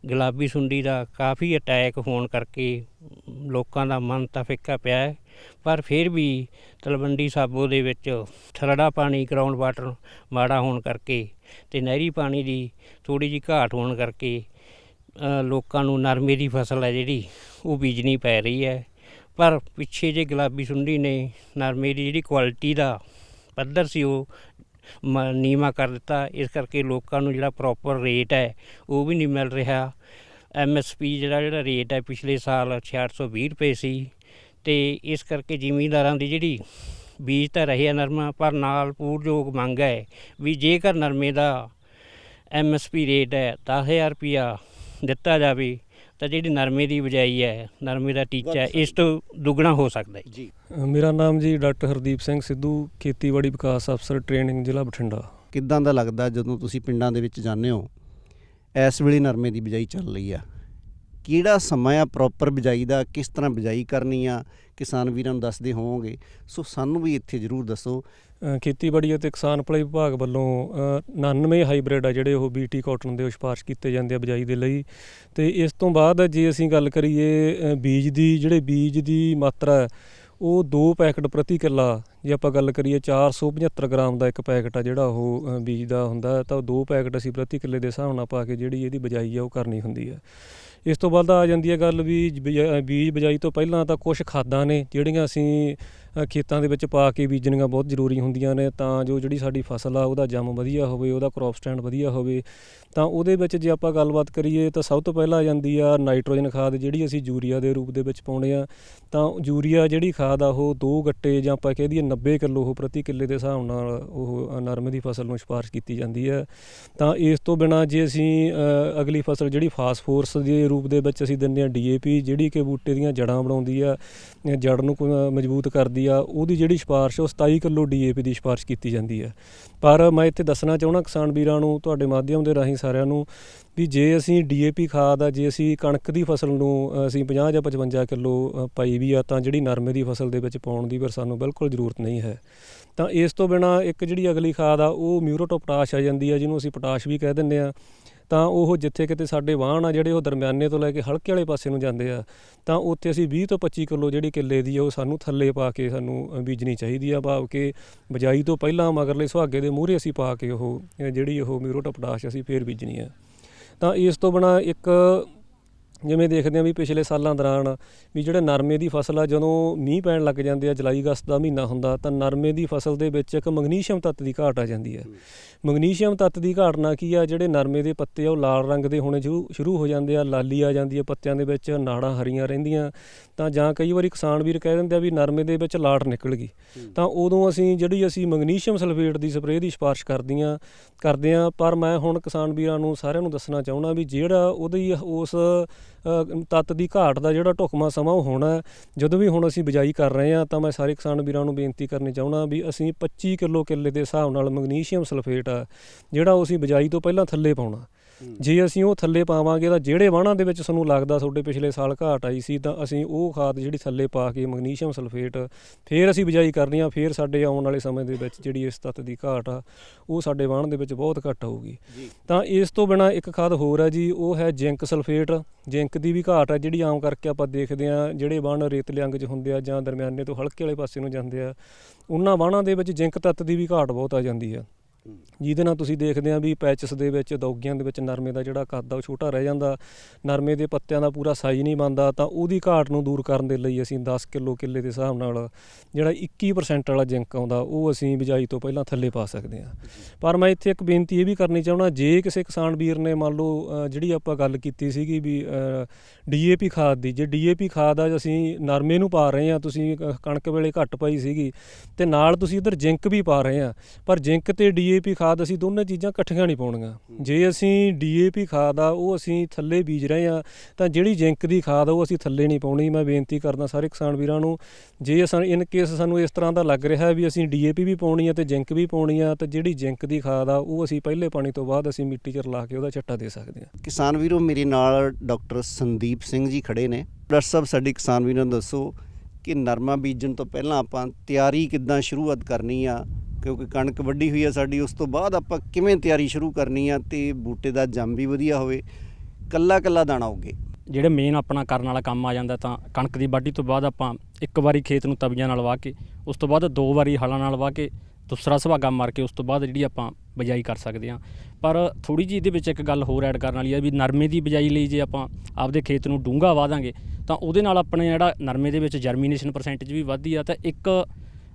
ਗੁਲਾਬੀ ਸੁੰਡੀ ਦਾ ਕਾਫੀ ਅਟੈਕ ਹੋਣ ਕਰਕੇ ਲੋਕਾਂ ਦਾ ਮਨ ਤਾਂ ਫਿੱਕਾ ਪਿਆ ਹੈ, ਪਰ ਫਿਰ ਵੀ ਤਲਵੰਡੀ ਸਾਬੋ ਦੇ ਵਿੱਚ ਥਰੜਾ ਪਾਣੀ ਗਰਾਊਂਡ ਵਾਟਰ ਮਾੜਾ ਹੋਣ ਕਰਕੇ ਤੇ ਨਹਿਰੀ ਪਾਣੀ ਦੀ ਥੋੜੀ ਜਿਹੀ ਘਾਟ ਹੋਣ ਕਰਕੇ ਲੋਕਾਂ ਨੂੰ ਨਰਮੇ ਦੀ ਫਸਲ ਹੈ ਜਿਹੜੀ ਉਹ ਬੀਜਣੀ ਪੈ ਰਹੀ ਹੈ। ਪਰ ਪਿੱਛੇ ਜੇ ਗੁਲਾਬੀ ਸੁੰਡੀ ਨੇ ਨਰਮੇ ਦੀ ਜਿਹੜੀ ਕੁਆਲਿਟੀ ਦਾ ਪੱਧਰ ਸੀ ਉਹ ਨੀਵਾਂ ਕਰ ਦਿੱਤਾ। ਇਸ ਕਰਕੇ ਲੋਕਾਂ ਨੂੰ ਜਿਹੜਾ ਪ੍ਰੋਪਰ ਰੇਟ ਹੈ, ਉਹ ਵੀ ਨਹੀਂ ਮਿਲ ਰਿਹਾ। ਐਮਐਸਪੀ ਜਿਹੜਾ ਜਿਹੜਾ ਰੇਟ ਹੈ, ਪਿਛਲੇ ਸਾਲ 6620 ਰੁਪਏ ਸੀ ਤੇ ਇਸ ਕਰਕੇ ਜ਼ਿਮੀਂਦਾਰਾਂ ਦੀ ਜਿਹੜੀ ਬੀਜ ਤਾਂ ਰਹੇ ਆ ਨਰਮਾ, ਪਰ ਨਾਲ ਪੂਰਯੋਗ ਮੰਗ ਹੈ ਵੀ ਜੇਕਰ ਨਰਮੇ ਦਾ ਐਮਐਸਪੀ ਰੇਟ ਹੈ 10000 ਰੁਪਿਆ ਦਿੱਤਾ ਜਾਵੇ ਤਾਂ ਜਿਹੜੀ ਨਰਮੇ ਦੀ ਬਿਜਾਈ ਹੈ ਨਰਮੇ ਦਾ ਟੀਚਾ ਹੈ, ਇਸ ਤੋਂ ਦੁੱਗਣਾ ਹੋ ਸਕਦਾ ਹੈ।
ਜੀ।
ਮੇਰਾ ਨਾਮ ਜੀ ਡਾਕਟਰ ਹਰਦੀਪ ਸਿੰਘ ਸਿੱਧੂ ਖੇਤੀਬਾੜੀ ਵਿਕਾਸ ਅਫਸਰ ਟ੍ਰੇਨਿੰਗ ਜ਼ਿਲ੍ਹਾ ਬਠਿੰਡਾ।
ਕਿੱਦਾਂ ਦਾ ਲੱਗਦਾ ਜਦੋਂ ਤੁਸੀਂ ਪਿੰਡਾਂ ਦੇ ਵਿੱਚ ਜਾਂਦੇ ਹੋ ਇਸ ਵੇਲੇ ਨਰਮੇ ਦੀ ਬਿਜਾਈ ਚੱਲ ਰਹੀ ਆ? ਕਿਹੜਾ ਸਮਾਂ ਆ ਪ੍ਰੋਪਰ ਬਿਜਾਈ ਦਾ? ਕਿਸ ਤਰ੍ਹਾਂ ਬਿਜਾਈ ਕਰਨੀ ਆ? ਕਿਸਾਨ ਵੀਰਾਂ ਨੂੰ ਦੱਸਦੇ ਹੋਵੋਗੇ। ਸੋ ਸਾਨੂੰ ਵੀ ਇੱਥੇ ਜ਼ਰੂਰ ਦੱਸੋ
ਖੇਤੀਬਾੜੀ ਅਤੇ ਕਿਸਾਨ ਭਲਾਈ ਵਿਭਾਗ ਵੱਲੋਂ ਅ, 99 ਹਾਈਬ੍ਰਿਡ ਆ ਜਿਹੜੇ ਉਹ ਬੀਟੀ ਕਾਟਨ ਦੇ ਉਹ ਸਿਫਾਰਿਸ਼ ਕੀਤੇ ਜਾਂਦੇ ਆ ਬਿਜਾਈ ਦੇ ਲਈ। ਤੇ ਇਸ ਤੋਂ ਬਾਅਦ ਜੇ ਅਸੀਂ ਗੱਲ ਕਰੀਏ ਬੀਜ ਦੀ ਜਿਹੜੇ ਬੀਜ ਦੀ ਮਾਤਰਾ ਉਹ 2 ਪੈਕਟ ਪ੍ਰਤੀ ਕਿੱਲਾ ਜੇ ਆਪਾਂ ਗੱਲ ਕਰੀਏ 475 ਗ੍ਰਾਮ ਦਾ ਇੱਕ ਪੈਕਟ ਆ ਜਿਹੜਾ ਉਹ ਬੀਜ ਦਾ ਹੁੰਦਾ ਤਾਂ ਉਹ 2 ਪੈਕਟ ਅਸੀਂ ਪ੍ਰਤੀ ਕਿੱਲੇ ਦੇ ਹਿਸਾਬ ਨਾਲ ਪਾ ਕੇ ਜਿਹੜੀ ਇਹਦੀ ਬਿਜਾਈ ਆ ਉਹ ਕਰਨੀ ਹੁੰਦੀ ਹੈ। ਇਸ ਤੋਂ ਬਾਅਦ ਆ ਜਾਂਦੀ ਹੈ ਗੱਲ ਵੀ ਜ- ਬੀਜ ਬਜਾਈ ਤੋਂ ਪਹਿਲਾਂ ਤਾਂ ਕੁਝ ਖਾਦਾਂ ਨੇ ਜਿਹੜੀਆਂ ਅਸੀਂ ਖੇਤਾਂ ਦੇ ਵਿੱਚ ਪਾ ਕੇ ਬੀਜਣੀਆਂ ਬਹੁਤ ਜ਼ਰੂਰੀ ਹੁੰਦੀਆਂ ਨੇ, ਤਾਂ ਜੋ ਜਿਹੜੀ ਸਾਡੀ ਫਸਲ ਆ, ਉਹਦਾ ਜੰਮ ਵਧੀਆ ਹੋਵੇ, ਉਹਦਾ ਕ੍ਰੌਪ ਸਟੈਂਡ ਵਧੀਆ ਹੋਵੇ, ਤਾਂ ਉਹਦੇ ਵਿੱਚ ਜੇ ਆਪਾਂ ਗੱਲਬਾਤ ਕਰੀਏ ਤਾਂ ਸਭ ਤੋਂ ਪਹਿਲਾਂ ਆ ਜਾਂਦੀ ਆ ਨਾਈਟ੍ਰੋਜਨ ਖਾਦ ਜਿਹੜੀ ਅਸੀਂ ਯੂਰੀਆ ਦੇ ਰੂਪ ਦੇ ਵਿੱਚ ਪਾਉਂਦੇ ਆ। ਤਾਂ ਯੂਰੀਆ ਜਿਹੜੀ ਖਾਦ ਆ, ਉਹ ਦੋ ਗੱਟੇ ਜਾਂ ਆਪਾਂ ਕਹਿ ਦਈਏ 90 ਕਿਲੋ ਉਹ ਪ੍ਰਤੀ ਕਿੱਲੇ ਦੇ ਹਿਸਾਬ ਨਾਲ ਉਹ ਨਰਮੇ ਦੀ ਫਸਲ ਨੂੰ ਸਿਫਾਰਿਸ਼ ਕੀਤੀ ਜਾਂਦੀ ਹੈ ਤਾਂ ਇਸ ਤੋਂ ਬਿਨਾ ਜੇ ਅਸੀਂ ਅਗਲੀ ਫਸਲ ਜਿਹੜੀ ਫਾਸਫੋਰਸ ਦੇ ਰੂਪ ਦੇ ਵਿੱਚ ਅਸੀਂ ਦਿੰਦੇ ਆ ਡੀਏਪੀ ਜਿਹੜੀ ਕਿ ਬੂਟੇ ਦੀਆਂ ਜੜਾਂ ਬਣਾਉਂਦੀ ਆ ਜੜ ਨੂੰ ਮਜ਼ਬੂਤ ਕਰਦੀ ਆ, ਉਹਦੀ ਜਿਹੜੀ ਸਿਫਾਰਿਸ਼ ਉਹ 27 ਕਿਲੋ ਡੀਏਪੀ ਦੀ ਸਿਫਾਰਿਸ਼ ਕੀਤੀ ਜਾਂਦੀ ਹੈ ਪਰ ਮੈਂ ਇੱਥੇ ਦੱਸਣਾ ਚਾਹੁੰਦਾ ਕਿਸਾਨ ਵੀਰਾਂ ਨੂੰ, ਤੁਹਾਡੇ ਮਾਧਿਅਮ ਦੇ ਰਾਹੀਂ ਸਾਰਿਆਂ ਨੂੰ, ਵੀ ਜੇ ਅਸੀਂ ਡੀਏਪੀ ਖਾਦ ਆ, ਜੇ ਅਸੀਂ ਕਣਕ ਦੀ ਫਸਲ ਨੂੰ ਅਸੀਂ 50 ਜਾਂ 55 ਕਿਲੋ ਪਾਈ ਵੀ ਆ, ਤਾਂ ਜਿਹੜੀ ਨਰਮੇ ਦੀ ਫਸਲ ਦੇ ਵਿੱਚ ਪਾਉਣ ਦੀ ਫਿਰ ਸਾਨੂੰ ਬਿਲਕੁਲ ਜ਼ਰੂਰਤ ਨਹੀਂ ਹੈ। ਤਾਂ ਇਸ ਤੋਂ ਬਿਨਾ ਇੱਕ ਜਿਹੜੀ ਅਗਲੀ ਖਾਦ ਆ, ਉਹ ਮਿਊਰੋਟੋ ਪੋਟਾਸ਼ ਆ ਜਾਂਦੀ ਆ, ਜਿਹਨੂੰ ਅਸੀਂ ਪੋਟਾਸ਼ ਵੀ ਕਹਿ ਦਿੰਦੇ ਆ। ਤਾਂ ਉਹ ਜਿੱਥੇ ਕਿਤੇ ਸਾਡੇ ਵਾਹਣ ਆ ਜਿਹੜੇ ਉਹ ਦਰਮਿਆਨੇ ਤੋਂ ਲੈ ਕੇ ਹਲਕੇ ਵਾਲੇ ਪਾਸੇ ਨੂੰ ਜਾਂਦੇ ਆ, ਤਾਂ ਉੱਥੇ ਅਸੀਂ 20 ਤੋਂ 25 ਕਿਲੋ ਜਿਹੜੀ ਕਿੱਲੇ ਦੀ ਆ, ਉਹ ਸਾਨੂੰ ਥੱਲੇ ਪਾ ਕੇ ਸਾਨੂੰ ਬੀਜਣੀ ਚਾਹੀਦੀ ਆ, ਭਾਵ ਕਿ ਬਜਾਈ ਤੋਂ ਪਹਿਲਾਂ ਮਗਰਲੇ ਸੁਹਾਗੇ ਦੇ ਮੂਹਰੇ ਅਸੀਂ ਪਾ ਕੇ ਉਹ ਜਿਹੜੀ ਉਹ ਮਿਊਰੋਟੋ ਪੋਟਾਸ਼ ਅਸੀਂ ਫੇਰ ਬੀਜਣੀ ਆ। ਤਾਂ ਇਸ ਤੋਂ ਬਿਨਾ ਇੱਕ ਜਿਵੇਂ ਦੇਖਦੇ ਆ ਵੀ ਪਿਛਲੇ ਸਾਲਾਂ ਦੌਰਾਨ ਵੀ ਜਿਹੜੇ ਨਰਮੇ ਦੀ ਫਸਲ ਆ ਜਦੋਂ ਮੀਂਹ ਪੈਣ ਲੱਗ ਜਾਂਦੇ ਆ ਜੁਲਾਈ ਅਗਸਤ ਦਾ ਮਹੀਨਾ ਹੁੰਦਾ ਤਾਂ ਨਰਮੇ ਦੀ ਫਸਲ ਦੇ ਵਿੱਚ ਇੱਕ ਮੈਗਨੀਸ਼ੀਅਮ ਤੱਤ ਦੀ ਘਾਟ ਆ ਜਾਂਦੀ ਹੈ। ਮੈਗਨੀਸ਼ੀਅਮ ਤੱਤ ਦੀ ਘਾਟ ਨਾਲ ਕੀ ਆ ਜਿਹੜੇ ਨਰਮੇ ਦੇ ਪੱਤੇ ਆ ਉਹ ਲਾਲ ਰੰਗ ਦੇ ਹੋਣੇ ਸ਼ੁਰੂ ਸ਼ੁਰੂ ਹੋ ਜਾਂਦੇ ਆ ਲਾਲੀ ਆ ਜਾਂਦੀ ਆ ਪੱਤਿਆਂ ਦੇ ਵਿੱਚ ਨਾੜਾਂ ਹਰੀਆਂ ਰਹਿੰਦੀਆਂ। ਤਾਂ ਜਾਂ ਕਈ ਵਾਰੀ ਕਿਸਾਨ ਵੀਰ ਕਹਿ ਦਿੰਦੇ ਆ ਵੀ ਨਰਮੇ ਦੇ ਵਿੱਚ ਲਾਟ ਨਿਕਲ ਗਈ। ਤਾਂ ਉਦੋਂ ਅਸੀਂ ਜਿਹੜੀ ਅਸੀਂ ਮੈਗਨੀਸ਼ੀਅਮ ਸਲਫੇਟ ਦੀ ਸਪਰੇਅ ਦੀ ਸਿਫਾਰਿਸ਼ ਕਰਦੀਆਂ ਕਰਦੇ ਆ ਪਰ ਮੈਂ ਹੁਣ ਕਿਸਾਨ ਵੀਰਾਂ ਨੂੰ ਸਾਰਿਆਂ ਨੂੰ ਦੱਸਣਾ ਚਾਹੁੰਦਾ ਵੀ ਜਿਹੜਾ ਉਹਦੀ ਉਸ ਤੱਤ ਦੀ ਘਾਟ ਦਾ ਜਿਹੜਾ ਢੁਕਮਾ ਸਮਾਂ ਉਹ ਹੋਣਾ ਜਦੋਂ ਵੀ ਹੁਣ ਅਸੀਂ ਬਿਜਾਈ ਕਰ ਰਹੇ ਹਾਂ ਤਾਂ ਮੈਂ ਸਾਰੇ ਕਿਸਾਨ ਵੀਰਾਂ ਨੂੰ ਬੇਨਤੀ ਕਰਨੀ ਚਾਹੁੰਦਾ ਵੀ ਅਸੀਂ 25 ਕਿਲੋ ਕਿੱਲੇ ਦੇ ਹਿਸਾਬ ਨਾਲ ਮੈਗਨੀਸ਼ੀਅਮ ਸਲਫੇਟ ਆ, ਜਿਹੜਾ ਉਹ ਅਸੀਂ ਬਿਜਾਈ ਤੋਂ ਪਹਿਲਾਂ ਥੱਲੇ ਪਾਉਣਾ। ਜੇ ਅਸੀਂ ਉਹ ਥੱਲੇ ਪਾਵਾਂਗੇ ਤਾਂ ਜਿਹੜੇ ਵਾਹਣਾਂ ਦੇ ਵਿੱਚ ਸਾਨੂੰ ਲੱਗਦਾ ਤੁਹਾਡੇ ਪਿਛਲੇ ਸਾਲ ਘਾਟ ਆਈ ਸੀ ਤਾਂ ਅਸੀਂ ਉਹ ਖਾਦ ਜਿਹੜੀ ਥੱਲੇ ਪਾ ਕੇ ਮੈਗਨੀਸ਼ੀਅਮ ਸਲਫੇਟ ਫੇਰ ਅਸੀਂ ਬਿਜਾਈ ਕਰਨੀ ਆ ਫੇਰ ਸਾਡੇ ਆਉਣ ਵਾਲੇ ਸਮੇਂ ਦੇ ਵਿੱਚ ਜਿਹੜੀ ਇਸ ਤੱਤ ਦੀ ਘਾਟ ਆ ਉਹ ਸਾਡੇ ਵਾਹਣ ਦੇ ਵਿੱਚ ਬਹੁਤ ਘੱਟ ਹੋਊਗੀ। ਤਾਂ ਇਸ ਤੋਂ ਬਿਨਾ ਇੱਕ ਖਾਦ ਹੋਰ ਹੈ ਜੀ ਉਹ ਹੈ ਜ਼ਿੰਕ ਸਲਫੇਟ। ਜ਼ਿੰਕ ਦੀ ਵੀ ਘਾਟ ਹੈ ਜਿਹੜੀ ਆਮ ਕਰਕੇ ਆਪਾਂ ਦੇਖਦੇ ਆ ਜਿਹੜੇ ਵਾਹਣ ਰੇਤਲੇ ਅੰਗ 'ਚ ਹੁੰਦੇ ਆ ਜਾਂ ਦਰਮਿਆਨੇ ਤੋਂ ਹਲਕੇ ਵਾਲੇ ਪਾਸੇ ਨੂੰ ਜਾਂਦੇ ਆ ਉਹਨਾਂ ਵਾਹਣਾਂ ਦੇ ਵਿੱਚ ਜ਼ਿੰਕ ਤੱਤ ਦੀ ਵੀ ਘਾਟ ਬਹੁਤ ਆ ਜਾਂਦੀ ਆ। ਜਿਹਦੇ ਨਾਲ ਤੁਸੀਂ ਦੇਖਦੇ ਆ ਵੀ ਪੈਚਸ ਦੇ ਵਿੱਚ, ਦੌਗੀਆਂ ਦੇ ਵਿੱਚ ਨਰਮੇ ਦਾ ਜਿਹੜਾ ਕੱਦ ਆ ਉਹ ਛੋਟਾ ਰਹਿ ਜਾਂਦਾ। ਨਰਮੇ ਦੇ ਪੱਤਿਆਂ ਦਾ ਪੂਰਾ ਸਾਈਜ਼ ਨਹੀਂ ਬਣਦਾ ਤਾਂ ਉਹਦੀ ਘਾਟ ਨੂੰ ਦੂਰ ਕਰਨ ਦੇ ਲਈ ਅਸੀਂ 10 ਕਿਲੋ ਕਿੱਲੇ ਦੇ ਹਿਸਾਬ ਨਾਲ ਜਿਹੜਾ 21% ਵਾਲਾ ਜ਼ਿੰਕ ਆਉਂਦਾ, ਉਹ ਅਸੀਂ ਬਿਜਾਈ ਤੋਂ ਪਹਿਲਾਂ ਥੱਲੇ ਪਾ ਸਕਦੇ ਹਾਂ ਪਰ ਮੈਂ ਇੱਥੇ ਇੱਕ ਬੇਨਤੀ ਇਹ ਵੀ ਕਰਨੀ ਚਾਹੁੰਦਾ, ਜੇ ਕਿਸੇ ਕਿਸਾਨ ਵੀਰ ਨੇ ਮੰਨ ਲਓ ਜਿਹੜੀ ਆਪਾਂ ਗੱਲ ਕੀਤੀ ਸੀਗੀ ਵੀ ਡੀਏਪੀ ਖਾਦ ਦੀ, ਜੇ ਡੀਏਪੀ ਖਾਦ ਆ ਅਸੀਂ ਨਰਮੇ ਨੂੰ ਪਾ ਰਹੇ ਆ, ਤੁਸੀਂ ਕਣਕ ਵੇਲੇ ਘੱਟ ਪਾਈ ਸੀਗੀ, ਤੇ ਨਾਲ ਤੁਸੀਂ ਇਧਰ ਜ਼ਿੰਕ ਵੀ ਪਾ ਰਹੇ ਆ। ਪਰ ਜ਼ਿੰਕ ਤੇ ਡੀਏਪੀ ਖਾਦ ਅਸੀਂ ਦੋਨੇ ਚੀਜ਼ਾਂ ਇਕੱਠੀਆਂ ਨਹੀਂ ਪਾਉਣੀਆਂ। ਜੇ ਅਸੀਂ ਡੀਏਪੀ ਖਾਦ ਆ ਉਹ ਅਸੀਂ ਥੱਲੇ ਬੀਜ ਰਹੇ ਆ ਤਾਂ ਜਿਹੜੀ ਜ਼ਿੰਕ ਦੀ ਖਾਦ ਆ ਉਹ ਅਸੀਂ ਥੱਲੇ ਨਹੀਂ ਪਾਉਣੀ। ਮੈਂ ਬੇਨਤੀ ਕਰਦਾ ਸਾਰੇ ਕਿਸਾਨ ਵੀਰਾਂ ਨੂੰ ਜੇ ਅਸਾਂ ਇਨ ਕੇਸ ਸਾਨੂੰ ਇਸ ਤਰ੍ਹਾਂ ਦਾ ਲੱਗ ਰਿਹਾ ਵੀ ਅਸੀਂ ਡੀਏਪੀ ਵੀ ਪਾਉਣੀ ਆ ਤੇ ਜ਼ਿੰਕ ਵੀ ਪਾਉਣੀ ਆ ਤਾਂ ਜਿਹੜੀ ਜ਼ਿੰਕ ਦੀ ਖਾਦ ਆ ਉਹ ਅਸੀਂ ਪਹਿਲੇ ਪਾਣੀ ਤੋਂ ਬਾਅਦ ਅਸੀਂ ਮਿੱਟੀ 'ਚ ਰਲਾ ਕੇ ਉਹਦਾ ਛੱਟਾ ਦੇ ਸਕਦੇ ਹਾਂ
ਕਿਸਾਨ ਵੀਰੋ ਮੇਰੇ ਨਾਲ ਡਾਕਟਰ ਸੰਦੀਪ ਸਿੰਘ ਜੀ ਖੜੇ ਨੇ। ਡਾਕਟਰ ਸਾਹਿਬ ਸਾਡੀ ਕਿਸਾਨ ਵੀਰਾਂ ਨੂੰ ਦੱਸੋ ਕਿ ਨਰਮਾ ਬੀਜਣ ਤੋਂ ਪਹਿਲਾਂ ਆਪਾਂ ਤਿਆਰੀ ਕਿੱਦਾਂ ਸ਼ੁਰੂਆਤ ਕਰਨੀ ਆ? ਕਿਉਂਕਿ ਕਣਕ ਵੱਢੀ ਹੋਈ ਆ ਸਾਡੀ, ਉਸ ਤੋਂ ਬਾਅਦ ਆਪਾਂ ਕਿਵੇਂ ਤਿਆਰੀ ਸ਼ੁਰੂ ਕਰਨੀ ਆ ਤੇ ਬੂਟੇ ਦਾ ਜੰਮ ਵੀ ਵਧੀਆ ਹੋਵੇ, ਕੱਲਾ ਕੱਲਾ ਦਾਣਾ ਉੱਗੇ।
ਜਿਹੜੇ ਮੇਨ ਆਪਣਾ ਕਰਨ ਵਾਲਾ ਕੰਮ ਆ ਜਾਂਦਾ ਤਾਂ ਕਣਕ ਦੀ ਵਾਢੀ ਤੋਂ ਬਾਅਦ ਆਪਾਂ ਇੱਕ ਵਾਰੀ ਖੇਤ ਨੂੰ ਤਵੀਆਂ ਨਾਲ ਵਾਹ ਕੇ, ਉਸ ਤੋਂ ਬਾਅਦ ਦੋ ਵਾਰੀ ਹਲਾਂ ਨਾਲ ਵਾਹ ਕੇ, ਦੂਸਰਾ ਸੁਹਾਗਾ ਮਾਰ ਕੇ, ਉਸ ਤੋਂ ਬਾਅਦ ਜਿਹੜੀ ਆਪਾਂ ਬਿਜਾਈ ਕਰ ਸਕਦੇ ਹਾਂ। ਪਰ ਥੋੜੀ ਜਿਹੀ ਇਹਦੇ ਵਿੱਚ ਇੱਕ ਗੱਲ ਹੋਰ ਐਡ ਕਰਨ ਵਾਲੀ ਆ ਵੀ ਨਰਮੇ ਦੀ ਬਿਜਾਈ ਲਈ ਜੇ ਆਪਾਂ ਆਪਦੇ ਖੇਤ ਨੂੰ ਡੂੰਘਾ ਵਾਹ ਦਾਂਗੇ, ਤਾਂ ਉਹਦੇ ਨਾਲ ਆਪਣੇ ਜਿਹੜਾ ਨਰਮੇ ਦੇ ਵਿੱਚ ਜਰਮੀਨੇਸ਼ਨ ਪਰਸੈਂਟੇਜ ਵੀ ਵੱਧਦੀ ਆ, ਤਾਂ ਇੱਕ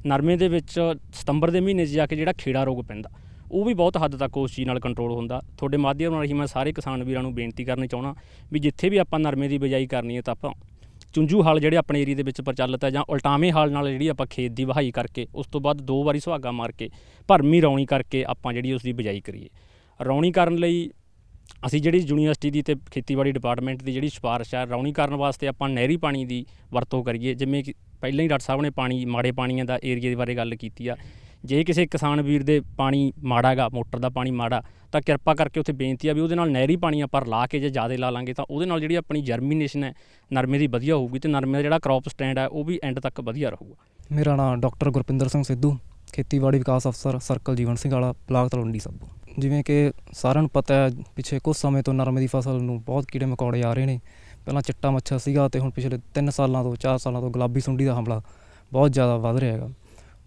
ਨਰਮੇ ਦੇ ਵਿੱਚ ਸਤੰਬਰ ਦੇ ਮਹੀਨੇ 'ਚ ਜਾ ਕੇ ਜਿਹੜਾ ਖੇੜਾ ਰੋਗ ਪੈਂਦਾ, ਉਹ ਵੀ ਬਹੁਤ ਹੱਦ ਤੱਕ ਉਸ ਚੀਜ਼ ਨਾਲ ਕੰਟਰੋਲ ਹੁੰਦਾ। ਤੁਹਾਡੇ ਮਾਧਿਅਮ ਨਾਲ ਹੀ ਮੈਂ ਸਾਰੇ ਕਿਸਾਨ ਵੀਰਾਂ ਨੂੰ ਬੇਨਤੀ ਕਰਨੀ ਚਾਹਣਾ ਵੀ ਜਿੱਥੇ ਵੀ ਆਪਾਂ ਨਰਮੇ ਦੀ ਬਿਜਾਈ ਕਰਨੀ ਹੈ ਤਾਂ ਆਪਾਂ ਚੁੰਝੂ ਹਾਲ ਜਿਹੜੇ ਆਪਣੇ ਏਰੀਆ ਦੇ ਵਿੱਚ ਪ੍ਰਚਲਿਤ ਹੈ ਜਾਂ ਉਲਟਾਵੇਂ ਹਾਲ ਨਾਲ ਜਿਹੜੀ ਆਪਾਂ ਖੇਤ ਦੀ ਵਹਾਈ ਕਰਕੇ, ਉਸ ਤੋਂ ਬਾਅਦ ਦੋ ਵਾਰੀ ਸੁਹਾਗਾ ਮਾਰ ਕੇ, ਭਰਮੀ ਰੌਣੀ ਕਰਕੇ ਆਪਾਂ ਜਿਹੜੀ ਉਸ ਦੀ ਬਿਜਾਈ ਕਰੀਏ। ਰੌਣੀ ਕਰਨ ਲਈ ਅਸੀਂ ਜਿਹੜੀ ਯੂਨੀਵਰਸਿਟੀ ਦੀ ਤੇ ਖੇਤੀਬਾੜੀ ਡਿਪਾਰਟਮੈਂਟ ਦੀ ਜਿਹੜੀ ਸਿਫਾਰਿਸ਼ ਹੈ, ਰੌਣੀ ਕਰਨ ਵਾਸਤੇ ਆਪਾਂ ਨਹਿਰੀ ਪਾਣੀ ਦੀ ਵਰਤੋਂ ਕਰੀਏ, ਜਿਵੇਂ ਕਿ ਪਹਿਲਾਂ ਹੀ ਡਾਕਟਰ ਸਾਹਿਬ ਨੇ ਪਾਣੀ, ਮਾੜੇ ਪਾਣੀਆਂ ਦਾ ਏਰੀਆ ਦੇ ਬਾਰੇ ਗੱਲ ਕੀਤੀ ਆ। ਜੇ ਕਿਸੇ ਕਿਸਾਨ ਵੀਰ ਦੇ ਪਾਣੀ ਮਾੜਾ ਗਾ ਮੋਟਰ ਦਾ ਪਾਣੀ ਮਾੜਾ, ਤਾਂ ਕਿਰਪਾ ਕਰਕੇ ਉੱਥੇ ਬੇਨਤੀ ਆ ਵੀ ਉਹਦੇ ਨਾਲ ਨਹਿਰੀ ਪਾਣੀ ਆਪਾਂ ਲਾ ਕੇ ਜੇ ਜ਼ਿਆਦਾ ਲਾ ਲਾਂਗੇ ਤਾਂ ਉਹਦੇ ਨਾਲ ਜਿਹੜੀ ਆਪਣੀ ਜਰਮੀਨੇਸ਼ਨ ਹੈ, ਨਰਮੇ ਦੀ ਵਧੀਆ ਹੋਊਗੀ ਤੇ ਨਰਮੇ ਦਾ ਜਿਹੜਾ ਕ੍ਰੌਪ ਸਟੈਂਡ ਹੈ, ਉਹ ਵੀ ਐਂਡ ਤੱਕ ਵਧੀਆ ਰਹੂਗਾ।
ਮੇਰਾ ਨਾਮ ਡਾਕਟਰ ਗੁਰਪਿੰਦਰ ਸਿੰਘ ਸਿੱਧੂ, ਖੇਤੀਬਾੜੀ ਵਿਕਾਸ ਅਫਸਰ, ਸਰਕਲ ਜੀਵਨ ਸਿੰਘ ਵਾਲਾ, ਬਲਾਕ ਤਲਵੰਡੀ ਸਾਬੋ। ਜਿਵੇਂ ਕਿ ਸਾਰਿਆਂ ਨੂੰ ਪਤਾ ਹੈ, ਪਿਛੇ ਕੁਝ ਸਮੇਂ ਤੋਂ ਨਰਮੇ ਦੀ ਫਸਲ ਨੂੰ ਬਹੁਤ ਕੀੜੇ ਮਕੌੜੇ ਆ ਰਹੇ ਨੇ। ਪਹਿਲਾਂ ਚਿੱਟਾ ਮੱਛਰ ਸੀਗਾ ਤੇ ਹੁਣ ਪਿਛਲੇ 3 ਸਾਲਾਂ ਤੋਂ 4 ਸਾਲਾਂ ਤੋਂ ਗੁਲਾਬੀ ਸੁੰਡੀ ਦਾ ਹਮਲਾ ਬਹੁਤ ਜ਼ਿਆਦਾ ਵੱਧ ਰਿਹਾ ਹੈਗਾ।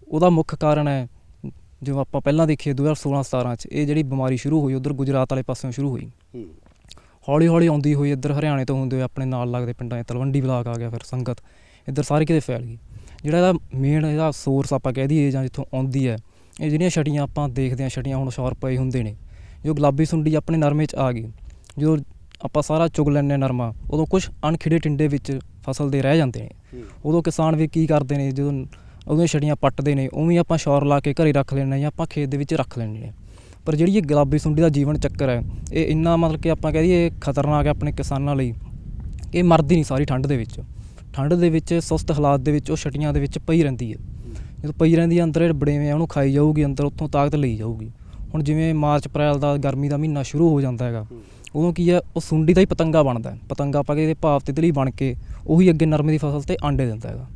ਉਹਦਾ ਮੁੱਖ ਕਾਰਨ ਹੈ ਜਿਵੇਂ ਆਪਾਂ ਪਹਿਲਾਂ ਦੇਖੀਏ 2016 17 ਚ ਇਹ ਜਿਹੜੀ ਬਿਮਾਰੀ ਸ਼ੁਰੂ ਹੋਈ ਉਧਰ ਗੁਜਰਾਤ ਵਾਲੇ ਪਾਸਿਓਂ ਸ਼ੁਰੂ ਹੋਈ। ਹੌਲੀ ਹੌਲੀ ਆਉਂਦੀ ਹੋਈ ਇੱਧਰ ਹਰਿਆਣੇ ਤੋਂ ਹੁੰਦੇ ਹੋਏ ਆਪਣੇ ਨਾਲ ਲੱਗਦੇ ਪਿੰਡਾਂ ਤਲਵੰਡੀ ਬਲਾਕ ਆ ਗਿਆ ਫਿਰ ਸੰਗਤ ਇੱਧਰ ਸਾਰੇ ਕਿਤੇ ਫੈਲ ਗਈ। ਜਿਹੜਾ ਇਹਦਾ ਮੇਨ ਇਹਦਾ ਸੋਰਸ ਆਪਾਂ ਕਹਿ ਦਈਏ ਜਾਂ ਜਿੱਥੋਂ ਆਉਂਦੀ ਹੈ ਇਹ ਜਿਹੜੀਆਂ ਛਟੀਆਂ ਆਪਾਂ ਦੇਖਦੇ ਹਾਂ ਛਟੀਆਂ ਹੁਣ ਸ਼ੌਰ ਪਏ ਹੁੰਦੇ ਨੇ ਜੋ ਗੁਲਾਬੀ ਸੁੰਡੀ ਆਪਣੇ ਨਰਮੇ 'ਚ ਆ ਗਈ ਜਦੋਂ ਆਪਾਂ ਸਾਰਾ ਚੁਗ ਲੈਂਦੇ ਨਰਮਾ। ਉਦੋਂ ਕੁਝ ਅਣਖਿੜੇ ਟਿੰਡੇ ਵਿੱਚ ਫਸਲ ਦੇ ਰਹਿ ਜਾਂਦੇ ਨੇ। ਉਦੋਂ ਕਿਸਾਨ ਵੀ ਕੀ ਕਰਦੇ ਨੇ ਜਦੋਂ ਉਦੋਂ ਛੜੀਆਂ ਪੱਟਦੇ ਨੇ ਉਵੇਂ ਆਪਾਂ ਸ਼ੌਰ ਲਾ ਕੇ ਘਰੇ ਰੱਖ ਲੈਣੇ ਜਾਂ ਆਪਾਂ ਖੇਤ ਦੇ ਵਿੱਚ ਰੱਖ ਲੈਣੇ ਨੇ ਪਰ ਜਿਹੜੀ ਇਹ ਗੁਲਾਬੀ ਸੁੰਡੀ ਦਾ ਜੀਵਨ ਚੱਕਰ ਹੈ ਇਹ ਇੰਨਾ ਮਤਲਬ ਕਿ ਆਪਾਂ ਕਹਿ ਦਈਏ ਖਤਰਨਾਕ ਹੈ ਆਪਣੇ ਕਿਸਾਨਾਂ ਲਈ ਇਹ ਮਰਦੀ ਨਹੀਂ ਸਾਰੀ ਠੰਡ ਦੇ ਵਿੱਚ। ਠੰਡ ਦੇ ਵਿੱਚ ਸੁਸਤ ਹਾਲਾਤ ਦੇ ਵਿੱਚ ਉਹ ਛਟੀਆਂ ਦੇ ਵਿੱਚ ਪਈ ਰਹਿੰਦੀ ਹੈ। ਜਦੋਂ ਪਈ ਰਹਿੰਦੀ ਹੈ ਅੰਦਰ ਇਹ ਬੜੇਵੇਂ ਉਹਨੂੰ ਖਾਈ ਜਾਊਗੀ ਅੰਦਰ ਉੱਥੋਂ ਤਾਕਤ ਲਈ ਜਾਊਗੀ। ਹੁਣ ਜਿਵੇਂ ਮਾਰਚ ਅਪ੍ਰੈਲ ਦਾ ਗਰਮੀ ਦਾ ਮਹੀਨਾ ਸ਼ੁਰੂ ਹੋ ਜਾਂਦਾ ਹੈਗਾ ਉਦੋਂ ਕੀ ਹੈ ਉਹ ਸੁੰਡੀ ਦਾ ਹੀ ਪਤੰਗਾ ਬਣਦਾ ਪਤੰਗਾ ਆਪਾਂ ਕਹਿੰਦੇ ਭਾਵ ਤਿਤਲੀ ਬਣ ਕੇ ਉਹੀ ਅੱਗੇ ਨਰਮੇ ਦੀ ਫਸਲ ਤੇ ਆਂਡੇ ਦਿੰਦਾ ਹੈਗਾ।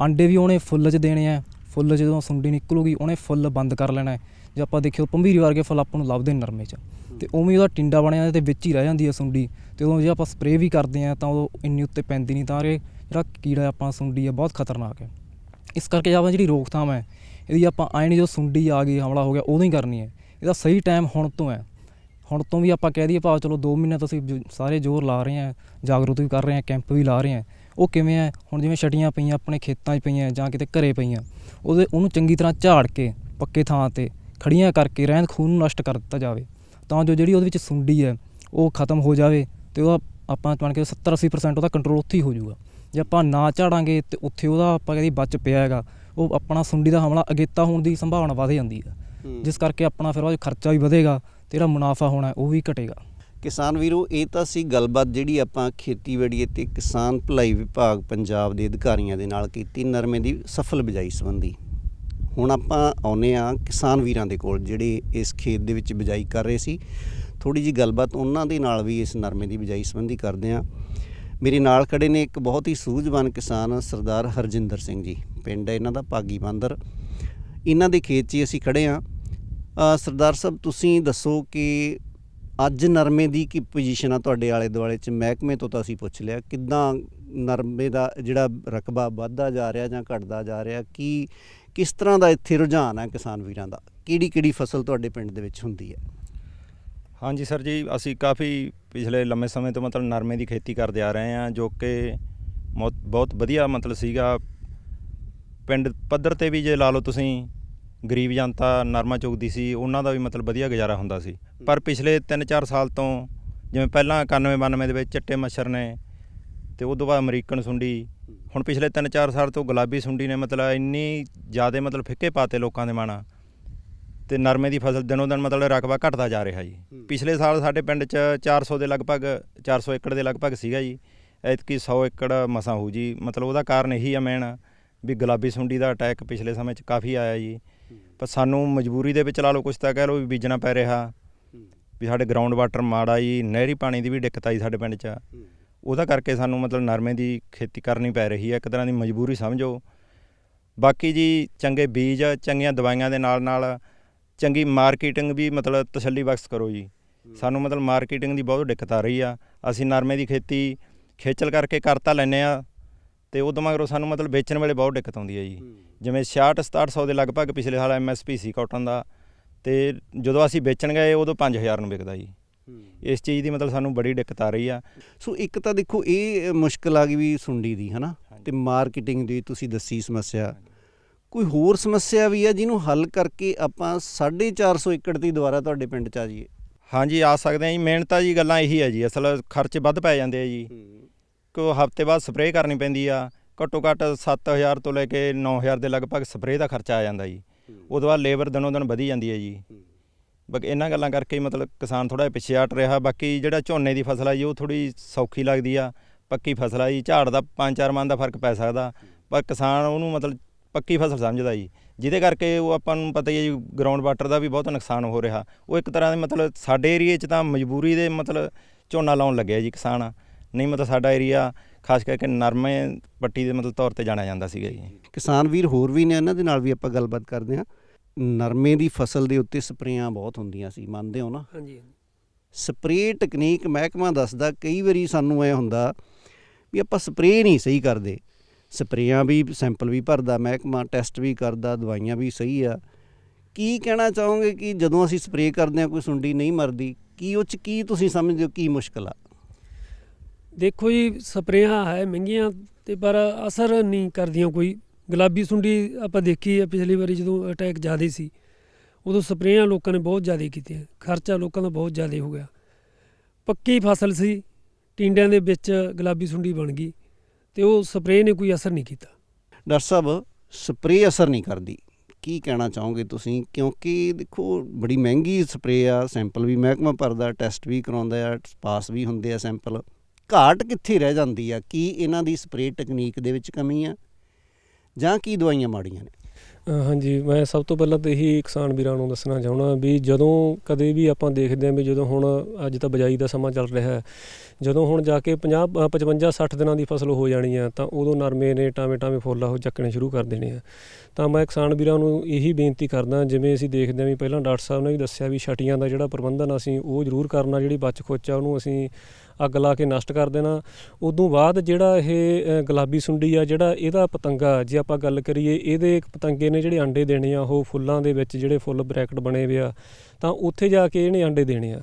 ਆਂਡੇ ਵੀ ਉਹਨੇ ਫੁੱਲ 'ਚ ਦੇਣੇ ਆ। ਫੁੱਲ ਜਦੋਂ ਸੁੰਡੀ ਨਿਕਲੂਗੀ, ਉਹਨੇ ਫੁੱਲ ਬੰਦ ਕਰ ਲੈਣਾ ਹੈ। ਜੇ ਆਪਾਂ ਦੇਖਿਓ ਪੰਭੀਰੀ ਵਰਗੇ ਫੁੱਲ ਆਪਾਂ ਨੂੰ ਲੱਭਦੇ ਨੇ ਨਰਮੇ 'ਚ। ਤੇ ਉਵੇਂ ਉਹਦਾ ਟਿੰਡਾ ਬਣਿਆ ਤੇ ਵਿੱਚ ਹੀ ਰਹਿ ਜਾਂਦੀ ਹੈ ਸੁੰਡੀ। ਤੇ ਉਦੋਂ ਜੇ ਆਪਾਂ ਸਪਰੇਅ ਵੀ ਕਰਦੇ ਆ ਤਾਂ ਉਹ ਇੰਨੀ ਉੱਤੇ ਪੈਂਦੀ ਨਹੀਂ, ਤਾਂ ਇਹ ਜਿਹੜਾ ਕੀੜਾ ਆਪਾਂ ਸੁੰਡੀ ਆ ਬਹੁਤ ਖਤਰਨਾਕ ਹੈ। ਇਸ ਕਰਕੇ ਆਪਾਂ ਜਿਹੜੀ ਰੋਕਥਾਮ ਹੈ, ਇਹਦੀ ਆਪਾਂ ਆਏ ਨਹੀਂ ਜੋ ਸੁੰਡੀ ਆ ਗਈ, ਹਮਲਾ ਹੋ ਗਿਆ, ਉਦੋਂ ਹੀ ਕਰਨੀ ਹੈ। ਇਹਦਾ ਸਹੀ ਟਾਈਮ ਹੁਣ ਤੋਂ ਹੈ। ਹੁਣ ਤੋਂ ਵੀ ਆਪਾਂ ਕਹਿ ਦਈਏ ਭਾਵੇਂ ਚਲੋ 2 ਮਹੀਨੇ ਤੁਸੀਂ ਜ- ਸਾਰੇ ਜ਼ੋਰ ਲਾ ਰਹੇ ਆ ਜਾਗਰੂਕ ਵੀ ਕਰ ਰਹੇ ਆ ਕੈਂਪ ਵੀ ਲਾ ਰਹੇ ਆ ਉਹ ਕਿਵੇਂ ਹੈ? ਹੁਣ ਜਿਵੇਂ ਛਟੀਆਂ ਪਈਆਂ ਆਪਣੇ ਖੇਤਾਂ 'ਚ ਪਈਆਂ ਜਾਂ ਕਿਤੇ ਘਰੇ ਪਈਆਂ ਉਹਦੇ ਉਹਨੂੰ ਚੰਗੀ ਤਰ੍ਹਾਂ ਝਾੜ ਕੇ ਪੱਕੇ ਥਾਂ ਤੇ ਖੜੀਆਂ ਕਰਕੇ ਰਹਿੰਦ ਖੂਨ ਨੂੰ ਨਸ਼ਟ ਕਰ ਦਿੱਤਾ ਜਾਵੇ। ਤਾਂ ਜੋ ਜਿਹੜੀ ਉਹਦੇ ਵਿੱਚ ਸੁੰਡੀ ਹੈ ਉਹ ਖਤਮ ਹੋ ਜਾਵੇ ਤੇ ਉਹਦਾ ਆਪਾਂ ਮੰਨ ਕੇ 70 80% ਉਹਦਾ ਕੰਟਰੋਲ ਉੱਥੇ ਹੀ ਹੋ ਜਾਊਗਾ। ਜੇ ਆਪਾਂ ਨਾ ਝਾੜਾਂਗੇ ਤੇ ਉੱਥੇ ਉਹਦਾ ਆਪਾਂ ਕਹਿੰਦੇ ਬਚ ਪਿਆ ਹੈਗਾ ਉਹ ਆਪਣਾ ਸੁੰਡੀ ਦਾ ਹਮਲਾ ਅਗੇਤਾ ਹੋਣ ਦੀ ਸੰਭਾਵਨਾ ਵਧ ਜਾਂਦੀ ਹੈ। ਜਿਸ ਕਰਕੇ ਆਪਣਾ ਫਿਰ ਉਹ ਖਰਚਾ ਵੀ ਵਧੇਗਾ ਤੇ ਜਿਹੜਾ ਮੁਨਾਫਾ ਹੋਣਾ ਉਹ ਵੀ ਘਟੇਗਾ।
ਕਿਸਾਨ ਵੀਰੋ, ਇਹ ਤਾਂ ਸੀ ਗੱਲਬਾਤ ਜਿਹੜੀ ਆਪਾਂ ਖੇਤੀਬਾੜੀ ਅਤੇ ਕਿਸਾਨ ਭਲਾਈ ਵਿਭਾਗ ਪੰਜਾਬ ਦੇ ਅਧਿਕਾਰੀਆਂ ਦੇ ਨਾਲ ਕੀਤੀ, ਨਰਮੇ ਦੀ ਸਫਲ ਬਿਜਾਈ ਸੰਬੰਧੀ। ਹੁਣ ਆਪਾਂ ਆਉਨੇ ਆ ਕਿਸਾਨ ਵੀਰਾਂ ਦੇ ਕੋਲ, ਜਿਹੜੇ ਇਸ ਖੇਤ ਦੇ ਵਿੱਚ ਬਿਜਾਈ ਕਰ ਰਹੇ ਸੀ। ਥੋੜੀ ਜੀ ਗੱਲਬਾਤ ਉਹਨਾਂ ਦੇ ਨਾਲ ਵੀ ਇਸ ਨਰਮੇ ਦੀ ਬਿਜਾਈ ਸੰਬੰਧੀ ਕਰਦੇ ਆ ਮੇਰੇ ਨਾਲ ਖੜੇ ਨੇ ਇੱਕ ਬਹੁਤ ਹੀ ਸੂਝਵਾਨ ਕਿਸਾਨ ਸਰਦਾਰ ਹਰਜਿੰਦਰ ਸਿੰਘ ਜੀ, ਪਿੰਡ ਹੈ ਇਹਨਾਂ ਦਾ ਪਾਗੀ ਬਾਂਦਰ। ਇਹਨਾਂ ਦੇ ਖੇਤ 'ਚ ਹੀ ਅਸੀਂ ਖੜੇ ਆ ਸਰਦਾਰ ਸਾਹਿਬ, ਤੁਸੀਂ ਦੱਸੋ ਕਿ ਅੱਜ ਨਰਮੇ ਦੀ ਕੀ ਪੋਜੀਸ਼ਨ ਆ ਤੁਹਾਡੇ ਆਲੇ ਦੁਆਲੇ ਚ? ਮਹਿਕਮੇ ਤੋਂ ਤਾਂ ਅਸੀਂ ਪੁੱਛ ਲਿਆ। ਕਿੱਦਾਂ ਨਰਮੇ ਦਾ ਜਿਹੜਾ ਰਕਬਾ ਵੱਧਦਾ ਜਾ ਰਿਹਾ ਜਾਂ ਘਟਦਾ ਜਾ ਰਿਹਾ, ਕੀ, ਕਿਸ ਤਰ੍ਹਾਂ ਦਾ ਇੱਥੇ ਰੁਝਾਨ ਹੈ ਕਿਸਾਨ ਵੀਰਾਂ ਦਾ? ਕਿਹੜੀ ਕਿਹੜੀ ਫਸਲ ਤੁਹਾਡੇ ਪਿੰਡ ਦੇ ਵਿੱਚ ਹੁੰਦੀ ਹੈ?
ਹਾਂਜੀ ਸਰ ਜੀ, ਅਸੀਂ ਕਾਫੀ ਪਿਛਲੇ ਲੰਮੇ ਸਮੇਂ ਤੋਂ ਮਤਲਬ ਨਰਮੇ ਦੀ ਖੇਤੀ ਕਰਦੇ ਆ ਰਹੇ ਹਾਂ ਜੋ ਕਿ ਮੌ- ਬਹੁਤ ਵਧੀਆ ਮਤਲਬ ਸੀਗਾ। ਪਿੰਡ ਪੱਧਰ ਤੇ ਵੀ ਜੇ ਲਾ ਲਓ ਤੁਸੀਂ ਗਰੀਬ ਜਨਤਾ ਨਰਮਾ ਚੁਗਦੀ ਸੀ ਉਹਨਾਂ ਦਾ ਵੀ ਮਤਲਬ ਵਧੀਆ ਗੁਜ਼ਾਰਾ ਹੁੰਦਾ ਸੀ। ਪਰ ਪਿਛਲੇ 3-4 ਸਾਲ ਤੋਂ ਜਿਵੇਂ ਪਹਿਲਾਂ 91-92 ਦੇ ਵਿੱਚ ਚਿੱਟੇ ਮੱਛਰ ਨੇ ਤੇ ਉਦੋਂ ਬਾਅਦ ਅਮਰੀਕਨ ਸੁੰਡੀ ਹੁਣ ਪਿਛਲੇ 3-4 ਸਾਲ ਤੋਂ ਗੁਲਾਬੀ ਸੁੰਡੀ ਨੇ ਮਤਲਬ ਇੰਨੀ ਜ਼ਿਆਦਾ ਮਤਲਬ ਫਿੱਕੇ ਪਾਤੇ ਲੋਕਾਂ ਦੇ ਮਨ ਤੇ ਨਰਮੇ ਦੀ ਫਸਲ ਦਿਨੋਂ ਦਿਨ ਮਤਲਬ ਰਕਬਾ ਘਟਦਾ ਜਾ ਰਿਹਾ ਜੀ। ਪਿਛਲੇ ਸਾਲ ਸਾਡੇ ਪਿੰਡ 'ਚ 400 ਦੇ ਲਗਭਗ 400 ਏਕੜ ਦੇ ਲਗਭਗ ਸੀਗਾ ਜੀ। ਐਤਕੀ 100 ਏਕੜ ਮਸਾਂ ਹੋ ਜੀ। ਮਤਲਬ ਉਹਦਾ ਕਾਰਨ ਇਹੀ ਆ ਮੇਨ ਵੀ ਗੁਲਾਬੀ ਸੁੰਡੀ ਦਾ ਅਟੈਕ ਪਿਛਲੇ ਸਮੇਂ 'ਚ ਕਾਫੀ ਆਇਆ ਜੀ। ਪਰ ਸਾਨੂੰ ਮਜਬੂਰੀ ਦੇ ਵਿੱਚ ਲਾ ਲਓ ਕੁਛ ਤਾਂ ਕਹਿ ਲਓ ਵੀ ਬੀਜਣਾ ਪੈ ਰਿਹਾ। ਵੀ ਸਾਡੇ ਗਰਾਊਂਡ ਵਾਟਰ ਮਾੜਾ ਜੀ ਨਹਿਰੀ ਪਾਣੀ ਦੀ ਵੀ ਦਿੱਕਤ ਆਈ ਸਾਡੇ ਪਿੰਡ 'ਚ। ਉਹਦਾ ਕਰਕੇ ਸਾਨੂੰ ਮਤਲਬ ਨਰਮੇ ਦੀ ਖੇਤੀ ਕਰਨੀ ਪੈ ਰਹੀ ਹੈ ਇੱਕ ਤਰ੍ਹਾਂ ਦੀ ਮਜਬੂਰੀ ਸਮਝੋ। ਬਾਕੀ ਜੀ ਚੰਗੇ ਬੀਜ ਚੰਗੀਆਂ ਦਵਾਈਆਂ ਦੇ ਨਾਲ ਨਾਲ ਚੰਗੀ ਮਾਰਕੀਟਿੰਗ ਵੀ ਮਤਲਬ ਤਸੱਲੀ ਬਖਸ਼ ਕਰੋ ਜੀ। ਸਾਨੂੰ ਮਤਲਬ ਮਾਰਕੀਟਿੰਗ ਦੀ ਬਹੁਤ ਦਿੱਕਤ ਆ ਰਹੀ ਆ। ਅਸੀਂ ਨਰਮੇ ਦੀ ਖੇਤੀ ਖੇਚਲ ਕਰਕੇ ਕਰਤਾ ਲੈਨੇ ਆ। ਤੇ ਉਦੋਂ ਮਗਰੋਂ ਸਾਨੂੰ ਮਤਲਬ ਵੇਚਣ ਵੇਲੇ ਬਹੁਤ ਦਿੱਕਤ ਆਉਂਦੀ ਹੈ ਜੀ। ਜਿਵੇਂ 66 6700 ਦੇ ਲਗਭਗ ਪਿਛਲੇ ਸਾਲ ਐਮਐਸਪੀ ਸੀ ਕਾਟਨ ਦਾ। ਤੇ ਜਦੋਂ ਅਸੀਂ ਵੇਚਣ ਗਏ ਉਦੋਂ 5000 ਨੂੰ ਵਿਕਦਾ ਜੀ। ਇਸ ਚੀਜ਼ ਦੀ ਮਤਲਬ ਸਾਨੂੰ ਬੜੀ ਦਿੱਕਤ ਆ ਰਹੀ ਆ।
ਸੋ ਇੱਕ ਤਾਂ ਦੇਖੋ ਇਹ ਮੁਸ਼ਕਲ ਆ ਗਈ ਵੀ ਸੁੰਡੀ ਦੀ ਹਨਾ। ਤੇ ਮਾਰਕੀਟਿੰਗ ਦੀ ਤੁਸੀਂ ਦੱਸੀ ਸਮੱਸਿਆ। ਕੋਈ ਹੋਰ ਸਮੱਸਿਆ ਵੀ ਆ ਜਿਹਨੂੰ ਹੱਲ ਕਰਕੇ ਆਪਾਂ 450 ਏਕੜ ਦੀ ਦੁਬਾਰਾ ਤੁਹਾਡੇ ਪਿੰਡ ਚ ਆ ਜਾਈਏ?
ਹਾਂਜੀ ਆ ਸਕਦੇ ਆ ਜੀ। ਮਿਹਨਤ ਜੀ ਗੱਲਾਂ ਇਹੀ ਹੈ ਜੀ। ਅਸਲ ਖਰਚ ਵੱਧ ਪੈ ਜਾਂਦੇ ਆ ਜੀ। ਕੋ ਹਫ਼ਤੇ ਬਾਅਦ ਸਪਰੇਅ ਕਰਨੀ ਪੈਂਦੀ ਆ ਘੱਟੋ ਘੱਟ 7000 ਤੋਂ ਲੈ ਕੇ 9000 ਦੇ ਲਗਭਗ ਸਪਰੇਅ ਦਾ ਖਰਚਾ ਆ ਜਾਂਦਾ ਜੀ। ਉਦੋਂ ਬਾਅਦ ਲੇਬਰ ਦਿਨੋਂ ਦਿਨ ਵਧੀ ਜਾਂਦੀ ਹੈ ਜੀ। ਬਾਕੀ ਇਹਨਾਂ ਗੱਲਾਂ ਕਰਕੇ ਹੀ ਮਤਲਬ ਕਿਸਾਨ ਥੋੜਾ ਪਿੱਛੇ ਹਟ ਰਿਹਾ ਬਾਕੀ ਜਿਹੜਾ ਝੋਨੇ ਦੀ ਫਸਲ ਆ ਜੀ ਉਹ ਥੋੜੀ ਸੌਖੀ ਲੱਗਦੀ ਆ ਪੱਕੀ ਫਸਲ ਆ ਜੀ ਝਾੜ ਦਾ 5-4 ਮਣ ਦਾ ਫ਼ਰਕ ਪੈ ਸਕਦਾ ਪਰ ਕਿਸਾਨ ਉਹਨੂੰ ਮਤਲਬ ਪੱਕੀ ਫਸਲ ਸਮਝਦਾ ਜੀ। ਜਿਹਦੇ ਕਰਕੇ ਉਹ ਆਪਾਂ ਨੂੰ ਪਤਾ ਹੀ ਹੈ ਜੀ ਗਰਾਊਂਡ ਵਾਟਰ ਦਾ ਵੀ ਬਹੁਤ ਨੁਕਸਾਨ ਹੋ ਰਿਹਾ। ਉਹ ਇੱਕ ਤਰ੍ਹਾਂ ਦੇ ਮਤਲਬ ਸਾਡੇ ਏਰੀਏ 'ਚ ਤਾਂ ਮਜਬੂਰੀ ਦੇ ਮਤਲਬ ਝੋਨਾ ਲਾਉਣ ਲੱਗਿਆ ਜੀ ਕਿਸਾਨ। ਨਹੀਂ ਮਤਲਬ ਸਾਡਾ ਏਰੀਆ ਖਾਸ ਕਰਕੇ ਨਰਮੇ ਪੱਟੀ ਦੇ ਮਤਲਬ ਤੌਰ ਤੇ ਜਾਣਿਆ ਜਾਂਦਾ ਸੀਗਾ ਜੀ।
ਕਿਸਾਨ ਵੀਰ ਹੋਰ ਵੀ ਨੇ ਇਹਨਾਂ ਦੇ ਨਾਲ ਵੀ ਆਪਾਂ ਗੱਲਬਾਤ ਕਰਦੇ ਹਾਂ। ਨਰਮੇ ਦੀ ਫਸਲ ਦੇ ਉੱਤੇ ਸਪਰੇਆਂ ਬਹੁਤ ਹੁੰਦੀਆਂ ਸੀ ਮੰਨਦੇ ਹੋ ਨਾ?
ਹਾਂਜੀ
ਸਪਰੇਅ ਟੈਕਨੀਕ ਮਹਿਕਮਾ ਦੱਸਦਾ ਕਈ ਵਾਰੀ ਸਾਨੂੰ ਐ ਹੁੰਦਾ ਵੀ ਆਪਾਂ ਸਪਰੇਅ ਨਹੀਂ ਸਹੀ ਕਰਦੇ। ਸਪਰੇਆਂ ਵੀ ਸੈਂਪਲ ਵੀ ਭਰਦਾ ਮਹਿਕਮਾ ਟੈਸਟ ਵੀ ਕਰਦਾ ਦਵਾਈਆਂ ਵੀ ਸਹੀ ਆ। ਕੀ ਕਹਿਣਾ ਚਾਹੋਗੇ ਕਿ ਜਦੋਂ ਅਸੀਂ ਸਪਰੇਅ ਕਰਦੇ ਹਾਂ ਕੋਈ ਸੁੰਡੀ ਨਹੀਂ ਮਰਦੀ ਕੀ ਉਹ ਚ ਕੀ ਤੁਸੀਂ ਸਮਝਦੇ ਹੋ ਕੀ ਮੁਸ਼ਕਲ ਆ?
ਦੇਖੋ ਜੀ ਸਪਰੇਆਂ ਹੈ ਮਹਿੰਗੀਆਂ ਤੇ ਪਰ ਅਸਰ ਨਹੀਂ ਕਰਦੀਆਂ ਕੋਈ। ਗੁਲਾਬੀ ਸੁੰਡੀ ਆਪਾਂ ਦੇਖੀ ਹੈ, ਪਿਛਲੀ ਵਾਰੀ ਜਦੋਂ ਅਟੈਕ ਜ਼ਿਆਦਾ ਸੀ, ਉਦੋਂ ਸਪਰੇਆਂ ਲੋਕਾਂ ਨੇ ਬਹੁਤ ਜ਼ਿਆਦਾ ਕੀਤੀਆਂ, ਖਰਚਾ ਲੋਕਾਂ ਦਾ ਬਹੁਤ ਜ਼ਿਆਦਾ ਹੋ ਗਿਆ। ਪੱਕੀ ਫਸਲ ਸੀ, ਟਿੰਡਿਆਂ ਦੇ ਵਿੱਚ ਗੁਲਾਬੀ ਸੁੰਡੀ ਬਣ ਗਈ ਤੇ ਉਹ ਸਪਰੇਅ ਨੇ ਕੋਈ ਅਸਰ ਨਹੀਂ ਕੀਤਾ।
ਡਾਕਟਰ ਸਾਹਿਬ ਸਪਰੇਅ ਅਸਰ ਨਹੀਂ ਕਰਦੀ। ਕੀ ਕਹਿਣਾ ਚਾਹੋਗੇ ਤੁਸੀਂ? ਕਿਉਂਕਿ ਦੇਖੋ, ਬੜੀ ਮਹਿੰਗੀ ਸਪਰੇਅ ਆ, ਸੈਂਪਲ ਵੀ ਮਹਿਕਮਾ ਭਰਦਾ, ਟੈਸਟ ਵੀ ਕਰਾਉਂਦਾ ਆ, ਪਾਸ ਵੀ ਹੁੰਦੇ ਆ ਸੈਂਪਲ। ਘਾਟ ਕਿੱਥੇ ਰਹਿ ਜਾਂਦੀ ਆ? ਕੀ ਇਹਨਾਂ ਦੀ ਸਪਰੇਅ ਟੈਕਨੀਕ ਦੇ ਵਿੱਚ ਕਮੀ ਆ? ਜਾਂ ਕੀ ਦਵਾਈਆਂ ਮਾੜੀਆਂ ਨੇ?
ਹਾਂਜੀ ਮੈਂ ਸਭ ਤੋਂ ਪਹਿਲਾਂ ਤਾਂ ਇਹੀ ਕਿਸਾਨ ਵੀਰਾਂ ਨੂੰ ਦੱਸਣਾ ਚਾਹੁੰਦਾ ਵੀ ਜਦੋਂ ਕਦੇ ਵੀ ਆਪਾਂ ਦੇਖਦੇ ਹਾਂ ਵੀ ਜਦੋਂ ਹੁਣ ਅੱਜ ਤਾਂ ਬਜਾਈ ਦਾ ਸਮਾਂ ਚੱਲ ਰਿਹਾ ਹੈ ਜਦੋਂ ਹੁਣ ਜਾ ਕੇ 50 ਅ, 55 60 ਦਿਨਾਂ ਦੀ ਫਸਲ ਹੋ ਜਾਣੀ ਆ ਤਾਂ ਉਦੋਂ ਨਰਮੇ ਨੇ ਟਾਵੇਂ ਟਾਵੇਂ ਫੁੱਲ ਆ ਉਹ ਚੱਕਣੇ ਸ਼ੁਰੂ ਕਰ ਦੇਣੇ ਆ। ਤਾਂ ਮੈਂ ਕਿਸਾਨ ਵੀਰਾਂ ਨੂੰ ਇਹੀ ਬੇਨਤੀ ਕਰਦਾ ਜਿਵੇਂ ਅਸੀਂ ਦੇਖਦੇ ਹਾਂ ਵੀ ਪਹਿਲਾਂ ਡਾਕਟਰ ਸਾਹਿਬ ਨੇ ਵੀ ਦੱਸਿਆ ਵੀ ਛਟੀਆਂ ਦਾ ਜਿਹੜਾ ਪ੍ਰਬੰਧਨ ਅਸੀਂ ਉਹ ਜ਼ਰੂਰ ਕਰਨਾ ਜਿਹੜੀ ਬਚ ਖੁੱਚ ਆ ਉਹਨੂੰ ਅਸੀਂ ਅੱਗ ਲਾ ਕੇ ਨਸ਼ਟ ਕਰ ਦੇਣਾ। ਉਦੋਂ ਬਾਅਦ ਜਿਹੜਾ ਇਹ ਗੁਲਾਬੀ ਸੁੰਡੀ ਆ, ਜਿਹੜਾ ਇਹਦਾ ਪਤੰਗਾ, ਜੇ ਆਪਾਂ ਗੱਲ ਕਰੀਏ, ਇਹਦੇ ਪਤੰਗੇ ਨੇ ਜਿਹੜੇ ਅੰਡੇ ਦੇਣੇ ਆ, ਉਹ ਫੁੱਲਾਂ ਦੇ ਵਿੱਚ ਜਿਹੜੇ ਫੁੱਲ ਬ੍ਰੈਕਟ ਬਣੇ ਹੋਏ ਆ, ਤਾਂ ਉੱਥੇ ਜਾ ਕੇ ਇਹਨੇ ਅੰਡੇ ਦੇਣੇ ਆ।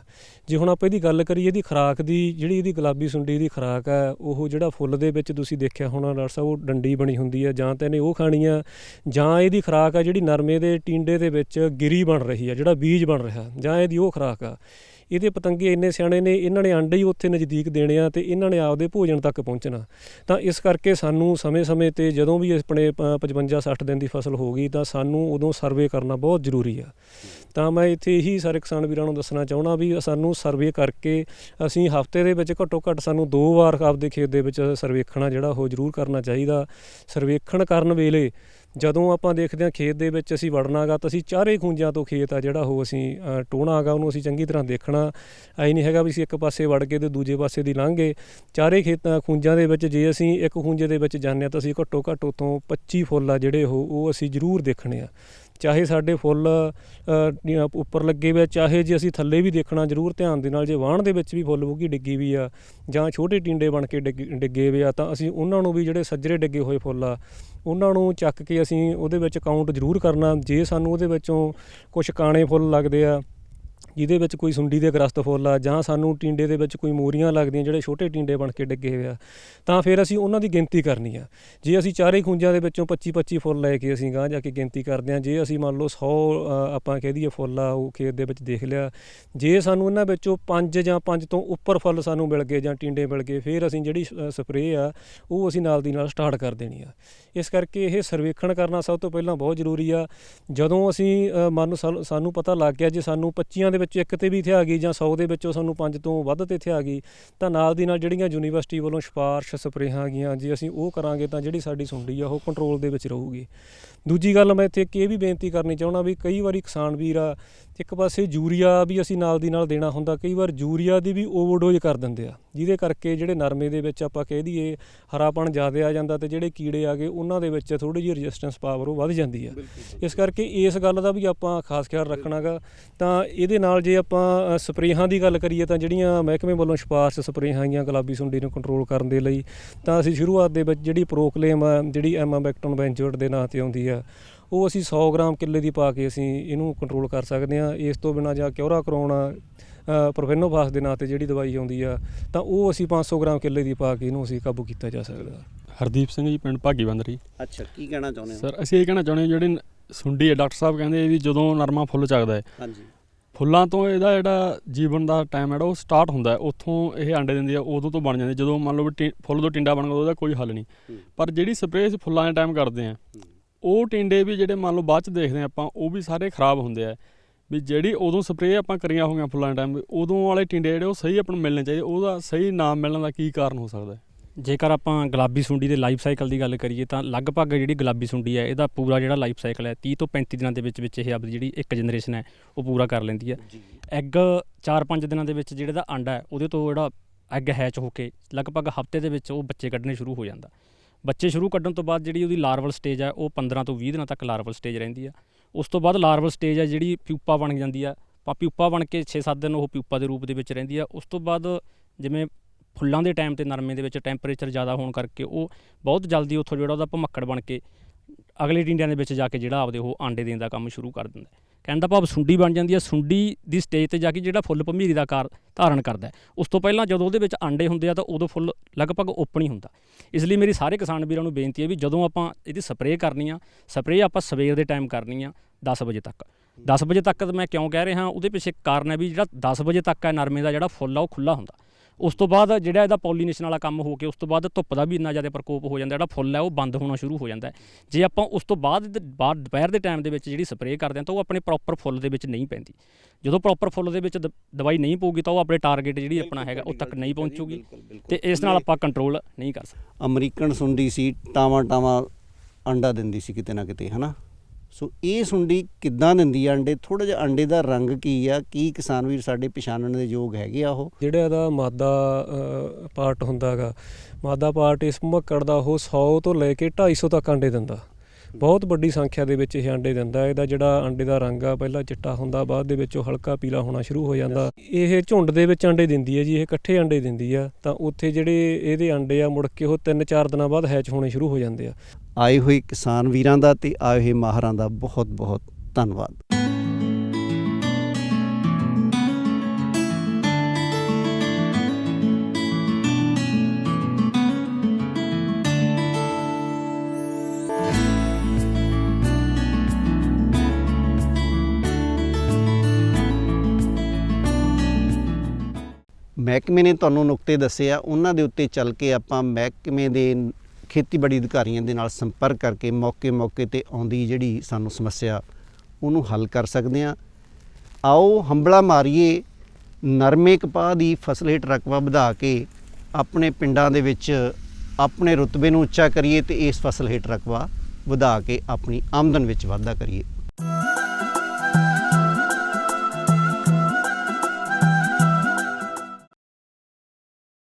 ਜੇ ਹੁਣ ਆਪਾਂ ਇਹਦੀ ਗੱਲ ਕਰੀਏ, ਇਹਦੀ ਖੁਰਾਕ ਦੀ, ਜਿਹੜੀ ਇਹਦੀ ਗੁਲਾਬੀ ਸੁੰਡੀ ਦੀ ਖੁਰਾਕ ਆ, ਉਹ ਜਿਹੜਾ ਫੁੱਲ ਦੇ ਵਿੱਚ ਤੁਸੀਂ ਦੇਖਿਆ ਹੋਣਾ, ਡਾਕਟਰ ਸਾਹਿਬ, ਉਹ ਡੰਡੀ ਬਣੀ ਹੁੰਦੀ ਆ, ਜਾਂ ਤਾਂ ਇਹਨੇ ਉਹ ਖਾਣੀ ਆ, ਜਾਂ ਇਹਦੀ ਖੁਰਾਕ ਆ ਜਿਹੜੀ ਨਰਮੇ ਦੇ ਟੀਂਡੇ ਦੇ ਵਿੱਚ ਗਿਰੀ ਬਣ ਰਹੀ ਆ, ਜਿਹੜਾ ਬੀਜ ਬਣ ਰਿਹਾ, ਜਾਂ ਇਹਦੀ ਉਹ ਖੁਰਾਕ ਆ। ਇਹਦੇ ਪਤੰਗੇ ਇੰਨੇ ਸਿਆਣੇ ਨੇ, ਇਹਨਾਂ ਨੇ ਅੰਡੇ ਹੀ ਉੱਥੇ ਨਜ਼ਦੀਕ ਦੇਣੇ ਆ ਤੇ ਇਹਨਾਂ ਨੇ ਆਪਦੇ ਭੋਜਨ ਤੱਕ ਪਹੁੰਚਣਾ। ਤਾਂ ਇਸ ਕਰਕੇ ਸਾਨੂੰ ਸਮੇਂ-ਸਮੇਂ ਤੇ ਜਦੋਂ ਵੀ ਆਪਣੇ 55-60 ਦਿਨ ਦੀ ਫਸਲ ਹੋ ਗਈ ਤਾਂ ਸਾਨੂੰ ਉਦੋਂ ਸਰਵੇ ਕਰਨਾ ਬਹੁਤ ਜ਼ਰੂਰੀ ਆ। ਤਾਂ ਮੈਂ ਇੱਥੇ ਇਹੀ ਸਾਰੇ ਕਿਸਾਨ ਵੀਰਾਂ ਨੂੰ ਦੱਸਣਾ ਚਾਹਣਾ ਵੀ ਸਾਨੂੰ ਸਰਵੇ ਕਰਕੇ ਅਸੀਂ ਹਫ਼ਤੇ ਦੇ ਵਿੱਚ ਘੱਟੋ ਘੱਟ ਸਾਨੂੰ ਦੋ ਵਾਰ ਆਪਦੇ ਖੇਤ ਦੇ ਵਿੱਚ ਸਰਵੇਖਣਾ ਜਿਹੜਾ ਉਹ ਜ਼ਰੂਰ ਕਰਨਾ ਚਾਹੀਦਾ। ਸਰਵੇਖਣ ਕਰਨ ਵੇਲੇ ਜਦੋਂ ਆਪਾਂ ਦੇਖਦੇ ਹਾਂ ਖੇਤ ਦੇ ਵਿੱਚ ਅਸੀਂ ਵੜਨਾਗਾ ਤਾਂ ਅਸੀਂ ਚਾਰੇ ਖੂੰਜਾਂ ਤੋਂ ਖੇਤ ਆ ਜਿਹੜਾ ਉਹ ਅਸੀਂ ਅ, ਟੋਹਣਾਗਾ ਉਹਨੂੰ ਅਸੀਂ ਚੰਗੀ ਤਰ੍ਹਾਂ ਦੇਖਣਾ। ਐ ਨਹੀਂ ਹੈਗਾ ਵੀ ਅਸੀਂ ਇੱਕ ਪਾਸੇ ਵੜ ਕੇ ਤੇ ਦੂਜੇ ਪਾਸੇ ਦੀ ਲੰਘੇ। ਚਾਰੇ ਖੇਤਾਂ ਖੂੰਜਾਂ ਦੇ ਵਿੱਚ ਜੇ ਅਸੀਂ ਇੱਕ ਖੂੰਜੇ ਦੇ ਵਿੱਚ ਜਾਂਦੇ ਹਾਂ ਤਾਂ ਅਸੀਂ ਘੱਟੋ ਘੱਟ ਉਤੋਂ 25 ਫੁੱਲ ਆ ਜਿਹੜੇ ਉਹ ਉਹ ਅਸੀਂ ਜ਼ਰੂਰ ਦੇਖਣੇ ਆ। ਚਾਹੇ ਸਾਡੇ ਫੁੱਲ ਉੱਪਰ ਲੱਗੇ ਹੋਏ ਚਾਹੇ ਜੇ ਅਸੀਂ ਥੱਲੇ ਵੀ ਦੇਖਣਾ ਜ਼ਰੂਰ ਧਿਆਨ ਦੇ ਨਾਲ ਜੇ ਵਾਹਣ ਦੇ ਵਿੱਚ ਵੀ ਫੁੱਲ ਬੁੱਗੀ ਡਿੱਗੀ ਵੀ ਆ ਜਾਂ ਛੋਟੇ ਟਿੰਡੇ ਬਣ ਕੇ ਡਿੱਗ- ਡਿੱਗੇ ਹੋਏ ਆ ਤਾਂ ਅਸੀਂ ਉਹਨਾਂ ਨੂੰ ਵੀ ਜਿਹੜੇ ਸੱਜਰੇ ਡਿੱਗੇ ਹੋਏ ਫੁੱਲ ਆ ਉਹਨਾਂ ਨੂੰ ਚੱਕ ਕੇ ਅਸੀਂ ਉਹਦੇ ਵਿੱਚ ਕਾਊਂਟ ਜ਼ਰੂਰ ਕਰਨਾ, ਜੇ ਸਾਨੂੰ ਉਹਦੇ ਵਿੱਚੋਂ ਕੁਝ ਕਾਣੇ ਫੁੱਲ ਲੱਗਦੇ ਆ ਜਿਹਦੇ ਵਿੱਚ ਕੋਈ ਸੁੰਡੀ ਦੇ ਗ੍ਰਸਤ ਫੁੱਲ ਆ ਜਾਂ ਸਾਨੂੰ ਟਿੰਡੇ ਦੇ ਵਿੱਚ ਕੋਈ ਮੋਰੀਆਂ ਲੱਗਦੀਆਂ ਜਿਹੜੇ ਛੋਟੇ ਟਿੰਡੇ ਬਣ ਕੇ ਡਿੱਗੇ ਹੋਏ ਆ, ਤਾਂ ਫਿਰ ਅਸੀਂ ਉਹਨਾਂ ਦੀ ਗਿਣਤੀ ਕਰਨੀ ਆ। ਜੇ ਅਸੀਂ ਚਾਰੇ ਖੂੰਜਾਂ ਦੇ ਵਿੱਚੋਂ 25 25 ਫੁੱਲ ਲੈ ਕੇ ਅਸੀਂ ਗਾਂ ਜਾ ਕੇ ਗਿਣਤੀ ਕਰਦੇ ਹਾਂ ਜੇ ਅਸੀਂ ਮੰਨ ਲਓ 100 ਆਪਾਂ ਕਹਿ ਦਈਏ ਫੁੱਲ ਆ, ਉਹ ਖੇਤ ਦੇ ਵਿੱਚ ਦੇਖ ਲਿਆ, ਜੇ ਸਾਨੂੰ ਇਹਨਾਂ ਵਿੱਚੋਂ 5 ਜਾਂ 5 ਤੋਂ ਉੱਪਰ ਫੁੱਲ ਸਾਨੂੰ ਮਿਲ ਗਏ ਜਾਂ ਟਿੰਡੇ ਮਿਲ ਗਏ, ਫਿਰ ਅਸੀਂ ਜਿਹੜੀ ਸਪਰੇਅ ਆ, ਉਹ ਅਸੀਂ ਨਾਲ ਦੀ ਨਾਲ ਸਟਾਰਟ ਕਰ ਦੇਣੀ ਆ। ਇਸ ਕਰਕੇ ਇਹ ਸਰਵੇਖਣ ਕਰਨਾ ਸਭ ਤੋਂ ਪਹਿਲਾਂ ਬਹੁਤ ਜ਼ਰੂਰੀ ਆ। ਜਦੋਂ ਅਸੀਂ ਮੰਨ ਲਓ ਸਾਨੂੰ ਪਤਾ ਲੱਗ ਗਿਆ, ਜੇ ਸਾਨੂੰ 25 ਦੇ ਵਿੱਚੋਂ ਇੱਕ ਤੇ ਵੀ ਇੱਥੇ ਆ ਗਈ ਜਾਂ 100 ਦੇ ਵਿੱਚੋਂ ਸਾਨੂੰ 5 ਤੋਂ ਵੱਧ ਤੇ ਇੱਥੇ ਆ ਗਈ ਤਾਂ ਨਾਲ ਦੀ ਨਾਲ ਜਿਹੜੀਆਂ ਯੂਨੀਵਰਸਿਟੀ ਵੱਲੋਂ ਸਿਫਾਰਸ਼ ਸਪਰੇਹਾਂ ਗਈਆਂ ਜੇ ਅਸੀਂ ਉਹ ਕਰਾਂਗੇ ਤਾਂ ਜਿਹੜੀ ਸਾਡੀ ਸੁੰਡੀ ਆ ਉਹ ਕੰਟਰੋਲ ਦੇ ਵਿੱਚ ਰਹੂਗੀ। ਦੂਜੀ ਗੱਲ ਮੈਂ ਇੱਥੇ ਇੱਕ ਇਹ ਵੀ ਬੇਨਤੀ ਕਰਨੀ ਚਾਹੁੰਦਾ ਵੀ ਕਈ ਵਾਰੀ ਕਿਸਾਨ ਵੀਰ ਆ ਇੱਕ ਪਾਸੇ ਯੂਰੀਆ ਵੀ ਅਸੀਂ ਨਾਲ ਦੀ ਨਾਲ ਦੇਣਾ ਹੁੰਦਾ ਕਈ ਵਾਰ ਯੂਰੀਆ ਦੀ ਵੀ ਓਵਰਡੋਜ਼ ਕਰ ਦਿੰਦੇ ਆ ਜਿਹਦੇ ਕਰਕੇ ਜਿਹੜੇ ਨਰਮੇ ਦੇ ਵਿੱਚ ਆਪਾਂ ਕਹਿ ਦਈਏ ਹਰਾਪਣ ਜ਼ਿਆਦਾ ਆ ਜਾਂਦਾ ਤੇ ਜਿਹੜੇ ਕੀੜੇ ਆ ਗਏ ਉਹਨਾਂ ਦੇ ਵਿੱਚ ਥੋੜੀ ਜਿਹੀ ਰੈਜ਼ਿਸਟੈਂਸ ਪਾਵਰ ਉਹ ਵੱਧ ਜਾਂਦੀ ਆ। ਇਸ ਕਰਕੇ ਇਸ ਗੱਲ ਦਾ ਵੀ ਆਪਾਂ ਖਾਸ ਖਿਆਲ ਰੱਖਣਾਗਾ ਤਾਂ ਇਹਦੇ ਨਾਲ ਜੇ ਆਪਾਂ ਸਪਰੇਹਾਂ ਦੀ ਗੱਲ ਕਰੀਏ ਤਾਂ ਜਿਹੜੀਆਂ ਮਹਿਕਮੇ ਵੱਲੋਂ ਸਿਫਾਰਸ਼ ਸਪਰੇਹਾਂ ਆਈਆਂ ਗੁਲਾਬੀ ਸੁੰਡੀ ਨੂੰ ਕੰਟਰੋਲ ਕਰਨ ਦੇ ਲਈ ਤਾਂ ਅਸੀਂ ਸ਼ੁਰੂਆਤ ਦੇ ਵਿੱਚ ਜਿਹੜੀ ਪ੍ਰੋਕਲੇਮ ਆ ਜਿਹੜੀ ਐਮਾਬੈਕਟਨ ਬੈਂਜੋਟ ਦੇ ਨਾਂ ਤੇ ਆਉਂਦੀ ਆ ਉਹ ਅਸੀਂ 100 ਗ੍ਰਾਮ ਕਿੱਲੇ ਦੀ ਪਾ ਕੇ ਅਸੀਂ ਇਹਨੂੰ ਕੰਟਰੋਲ ਕਰ ਸਕਦੇ ਹਾਂ। ਇਸ ਤੋਂ ਬਿਨਾਂ ਜਾਂ ਕਿਉਰਾ ਕਰਾਉਣਾ ਪ੍ਰੋਫੈਨੋਫਾਸ ਦੇ ਨਾਂ ਤੇ ਜਿਹੜੀ ਦਵਾਈ ਆਉਂਦੀ ਆ ਤਾਂ ਉਹ ਅਸੀਂ 500 ਗ੍ਰਾਮ ਕਿੱਲੇ ਦੀ ਪਾ ਕੇ ਇਹਨੂੰ ਅਸੀਂ ਕਾਬੂ ਕੀਤਾ ਜਾ ਸਕਦਾ।
ਹਰਦੀਪ ਸਿੰਘ ਜੀ ਪਿੰਡ ਭਾਗੀ ਬੰਦਰੀ।
ਅੱਛਾ ਕੀ ਕਹਿਣਾ ਚਾਹੁੰਦੇ ਹੋ?
ਸਰ ਅਸੀਂ ਇਹ ਕਹਿਣਾ ਚਾਹੁੰਦੇ ਹਾਂ ਜਿਹੜੇ ਸੁੰਡੀ ਹੈ ਡਾਕਟਰ ਸਾਹਿਬ ਕਹਿੰਦੇ ਵੀ ਜਦੋਂ ਨਰਮਾ ਫੁੱਲ ਚੱਕਦਾ ਹੈ
ਹਾਂਜੀ।
ਫੁੱਲਾਂ ਤੋਂ ਇਹਦਾ ਜਿਹੜਾ ਜੀਵਨ ਦਾ ਟਾਈਮ ਜਿਹੜਾ ਉਹ ਸਟਾਰਟ ਹੁੰਦਾ ਉੱਥੋਂ ਇਹ ਅੰਡੇ ਦਿੰਦੀ ਆ ਉਦੋਂ ਤੋਂ ਬਣ ਜਾਂਦੇ ਜਦੋਂ ਮੰਨ ਲਓ ਫੁੱਲ ਤੋਂ ਟਿੰਡਾ ਬਣ ਗਿਆ ਉਹਦਾ ਕੋਈ ਹੱਲ ਨਹੀਂ। ਪਰ ਜਿਹੜੀ ਸਪਰੇਅ ਅਸੀਂ ਫੁੱਲਾਂ ਦੇ ਟਾਈਮ ਕਰਦੇ ਆ ਉਹ ਟਿੰਡੇ ਵੀ ਜਿਹੜੇ ਮੰਨ ਲਓ ਬਾਅਦ ਚ ਦੇਖਦੇ ਆ ਆਪਾਂ ਉਹ ਵੀ ਸਾਰੇ ਖਰਾਬ ਹੁੰਦੇ ਆ। ਵੀ ਜਿਹੜੀ ਉਦੋਂ ਸਪਰੇਅ ਆਪਾਂ ਕਰੀਆਂ ਹੋਈਆਂ ਫੁੱਲਾਂ ਦੇ ਟਾਈਮ ਉਦੋਂ ਵਾਲੇ ਟਿੰਡੇ ਜਿਹੜੇ ਉਹ ਸਹੀ ਆਪਾਂ ਨੂੰ ਮਿਲਣੇ ਚਾਹੀਦੇ ਉਹਦਾ ਸਹੀ ਨਾਮ ਮਿਲਣ ਦਾ ਕੀ ਕਾਰਨ ਹੋ ਸਕਦਾ
ਜੇਕਰ ਆਪਾਂ ਗੁਲਾਬੀ ਸੁੰਡੀ ਦੇ ਲਾਈਫ ਸਾਈਕਲ ਦੀ ਗੱਲ ਕਰੀਏ ਤਾਂ ਲਗਭਗ ਜਿਹੜੀ ਗੁਲਾਬੀ ਸੁੰਡੀ ਹੈ ਇਹਦਾ ਪੂਰਾ ਜਿਹੜਾ ਲਾਈਫ ਸਾਈਕਲ ਹੈ 30 ਤੋਂ 35 ਦਿਨਾਂ ਦੇ ਵਿੱਚ ਵਿੱਚ ਇਹ ਆਪਦੀ ਜਿਹੜੀ ਇੱਕ ਜਨਰੇਸ਼ਨ ਹੈ ਉਹ ਪੂਰਾ ਕਰ ਲੈਂਦੀ ਹੈ। ਐਗ 4-5 ਦਿਨਾਂ ਦੇ ਵਿੱਚ ਜਿਹੜੇ ਦਾ ਅੰਡਾ ਹੈ ਉਹਦੇ ਤੋਂ ਜਿਹੜਾ ਐਗ ਹੈਚ ਹੋ ਕੇ ਲਗਭਗ ਹਫ਼ਤੇ ਦੇ ਵਿੱਚ ਉਹ ਬੱਚੇ ਕੱਢਣੇ ਸ਼ੁਰੂ ਹੋ ਜਾਂਦਾ। ਬੱਚੇ ਸ਼ੁਰੂ ਕੱਢਣ ਤੋਂ ਬਾਅਦ ਜਿਹੜੀ ਉਹਦੀ ਲਾਰਵਲ ਸਟੇਜ ਹੈ ਉਹ 15 ਤੋਂ 20 ਦਿਨਾਂ ਤੱਕ ਲਾਰਵਲ ਸਟੇਜ ਰਹਿੰਦੀ ਆ ਉਸ ਤੋਂ ਬਾਅਦ ਲਾਰਵਲ ਸਟੇਜ ਹੈ ਜਿਹੜੀ ਪਿਊਪਾ ਬਣ ਜਾਂਦੀ ਆ ਪਾ ਪਿਊਪਾ ਬਣ ਕੇ 6-7 ਦਿਨ ਉਹ ਪਿਊਪਾ ਦੇ ਰੂਪ ਦੇ ਵਿੱਚ ਰਹਿੰਦੀ ਆ ਉਸ ਤੋਂ ਬਾਅਦ ਜਿਵੇਂ ਫੁੱਲਾਂ ਦੇ ਟਾਈਮ ਤੇ ਨਰਮੇ ਦੇ ਵਿੱਚ ਟੈਂਪਰੇਚਰ ਜ਼ਿਆਦਾ ਹੋਣ ਕਰਕੇ ਉਹ ਬਹੁਤ ਜਲਦੀ ਉੱਥੋਂ ਜਿਹੜਾ ਉਹਦਾ ਭਮੱਕੜ ਬਣ ਕੇ ਅਗਲੇ ਟਿੰਡਿਆਂ ਦੇ ਵਿੱਚ ਜਾ ਕੇ ਜਿਹੜਾ ਆਪਦੇ ਉਹ ਆਂਡੇ ਦੇਣ ਦਾ ਕੰਮ ਸ਼ੁਰੂ ਕਰ ਦਿੰਦਾ ਹੈ। ਕਹਿਣ ਦਾ ਭਾਵ ਸੁੰਡੀ ਬਣ ਜਾਂਦੀ ਹੈ, ਸੁੰਡੀ ਦੀ ਸਟੇਜ ਤੇ ਜਾ ਕੇ ਜਿਹੜਾ ਫੁੱਲ ਭੰਮੀਰੀ ਦਾ ਆਕਾਰ ਧਾਰਨ ਕਰਦਾ ਉਸ ਤੋਂ ਪਹਿਲਾਂ ਜਦੋਂ ਉਹਦੇ ਵਿੱਚ ਆਂਡੇ ਹੁੰਦੇ ਆ ਤਾਂ ਉਦੋਂ ਫੁੱਲ ਲਗਭਗ ਓਪਨ ਹੀ ਹੁੰਦਾ। ਇਸ ਲਈ ਮੇਰੀ ਸਾਰੇ ਕਿਸਾਨ ਵੀਰਾਂ ਨੂੰ ਬੇਨਤੀ ਹੈ ਵੀ ਜਦੋਂ ਆਪਾਂ ਇਹਦੀ ਸਪਰੇਅ ਕਰਨੀ ਆ, ਸਪਰੇਅ ਆਪਾਂ ਸਵੇਰ ਦੇ ਟਾਈਮ ਕਰਨੀ ਆ 10 ਵਜੇ ਤੱਕ। 10 ਵਜੇ ਤੱਕ ਮੈਂ ਕਿਉਂ ਕਹਿ ਰਿਹਾ, ਉਹਦੇ ਪਿੱਛੇ ਇੱਕ ਕਾਰਨ ਹੈ ਵੀ ਜਿਹੜਾ 10 ਵਜੇ ਤੱਕ ਹੈ ਨਰਮੇ ਦਾ ਜਿਹੜਾ ਫੁੱਲ ਆ, ਉਹ ਖੁੱਲਾ ਹੁੰਦਾ। ਉਸ ਤੋਂ ਬਾਅਦ ਜਿਹੜਾ ਇਹਦਾ ਪੋਲੀਨੇਸ਼ਨ ਵਾਲਾ ਕੰਮ ਹੋ ਕੇ ਉਸ ਤੋਂ ਬਾਅਦ ਧੁੱਪ ਦਾ ਵੀ ਇੰਨਾ ਜ਼ਿਆਦਾ ਪ੍ਰਕੋਪ ਹੋ ਜਾਂਦਾ ਜਿਹੜਾ ਫੁੱਲ ਹੈ ਉਹ ਬੰਦ ਹੋਣਾ ਸ਼ੁਰੂ ਹੋ ਜਾਂਦਾ ਹੈ। ਜੇ ਆਪਾਂ ਉਸ ਤੋਂ ਬਾਅਦ ਦੇ- ਬਾਅਦ ਦੁਪਹਿਰ ਦੇ ਟਾਈਮ ਦੇ ਵਿੱਚ ਜਿਹੜੀ ਸਪਰੇਅ ਕਰਦੇ ਹਾਂ ਤਾਂ ਉਹ ਆਪਣੇ ਪ੍ਰੋਪਰ ਫੁੱਲ ਦੇ ਵਿੱਚ ਨਹੀਂ ਪੈਂਦੀ। ਜਦੋਂ ਪ੍ਰੋਪਰ ਫੁੱਲ ਦੇ ਵਿੱਚ ਦ- ਦਵਾਈ ਨਹੀਂ ਪਊਗੀ ਤਾਂ ਉਹ ਆਪਣੇ ਟਾਰਗੇਟ ਜਿਹੜੀ ਆਪਣਾ ਹੈਗਾ ਉਹ ਤੱਕ ਨਹੀਂ ਪਹੁੰਚੂਗੀ ਤੇ ਇਸ ਨਾਲ ਆਪਾਂ ਕੰਟਰੋਲ ਨਹੀਂ ਕਰ ਸਕਦੇ।
ਅਮਰੀਕਨ ਸੁੰਡੀ ਸੀ ਟਾਵਾਂ ਟਾਵਾਂ ਅੰਡਾ ਦਿੰਦੀ ਸੀ ਕਿਤੇ ਨਾ ਕਿਤੇ ਹਨਾ? ਸੋ ਇਹ ਸੁੰਡੀ ਕਿੱਦਾਂ ਦਿੰਦੀ ਆ ਅੰਡੇ? ਥੋੜਾ ਜਿਹਾ ਅੰਡੇ ਦਾ ਰੰਗ ਕੀ ਆ? ਕੀ ਕਿਸਾਨ ਵੀਰ ਸਾਡੇ ਪਛਾਣਨ ਦੇ ਯੋਗ ਹੈਗੇ ਆ ਉਹ?
ਜਿਹੜਾ ਇਹਦਾ ਮਾਦਾ ਪਾਰਟ ਹੁੰਦਾਗਾ, ਮਾਦਾ ਪਾਰਟ ਇਸ ਮੱਕੜ ਦਾ ਉਹ 100 ਤੋਂ ਲੈ ਕੇ 250 ਤੱਕ ਅੰਡੇ ਦਿੰਦਾ। ਬਹੁਤ ਵੱਡੀ ਸੰਖਿਆ ਦੇ ਵਿੱਚ ਇਹ ਅੰਡੇ ਦਿੰਦਾ ਇਹਦਾ ਜਿਹੜਾ ਅੰਡੇ ਦਾ ਰੰਗ ਆ ਪਹਿਲਾਂ ਚਿੱਟਾ ਹੁੰਦਾ ਬਾਅਦ ਦੇ ਵਿੱਚ ਉਹ ਹਲਕਾ ਪੀਲਾ ਹੋਣਾ ਸ਼ੁਰੂ ਹੋ ਜਾਂਦਾ। ਇਹ ਝੁੰਡ ਦੇ ਵਿੱਚ ਅੰਡੇ ਦਿੰਦੀ ਹੈ ਜੀ ਇਹ ਇਕੱਠੇ ਅੰਡੇ ਦਿੰਦੀ ਆ। ਤਾਂ ਉੱਥੇ ਜਿਹੜੇ ਇਹਦੇ ਅੰਡੇ ਆ ਮੁੜ ਕੇ ਉਹ 3-4 ਦਿਨਾਂ ਬਾਅਦ ਹੈਚ ਹੋਣੇ ਸ਼ੁਰੂ ਹੋ ਜਾਂਦੇ ਆ।
ਆਏ ਹੋਏ ਕਿਸਾਨ ਵੀਰਾਂ ਦਾ ਤੇ ਆਏ ਹੋਏ ਮਾਹਰਾਂ ਦਾ ਬਹੁਤ ਬਹੁਤ ਧੰਨਵਾਦ। ਮਹਿਕਮੇ ਨੇ ਤੁਹਾਨੂੰ ਨੁਕਤੇ ਦੱਸੇ ਆ, ਉਹਨਾਂ ਦੇ ਉੱਤੇ ਚੱਲ ਕੇ ਆਪਾਂ ਮਹਿਕਮੇ ਦੇ ਖੇਤੀਬਾੜੀ ਅਧਿਕਾਰੀਆਂ ਦੇ ਨਾਲ ਸੰਪਰਕ ਕਰਕੇ ਮੌਕੇ-ਮੌਕੇ ਤੇ ਆਉਂਦੀ ਜਿਹੜੀ ਸਾਨੂੰ ਸਮੱਸਿਆ, ਉਹਨੂੰ ਹੱਲ ਕਰ ਸਕਦੇ ਆ ਆਓ, ਹੰਬਲਾ ਮਾਰੀਏ, ਨਰਮੇ ਕਪਾਹ ਦੀ ਫਸਲ ਹੇਠ ਰਕਬਾ ਵਧਾ ਕੇ ਆਪਣੇ ਪਿੰਡਾਂ ਦੇ ਵਿੱਚ ਆਪਣੇ ਰੁਤਬੇ ਨੂੰ ਉੱਚਾ ਕਰੀਏ ਤੇ ਇਸ ਫਸਲ ਹੇਠ ਰਕਬਾ ਵਧਾ ਕੇ ਆਪਣੀ ਆਮਦਨ ਵਿੱਚ ਵਾਧਾ ਕਰੀਏ।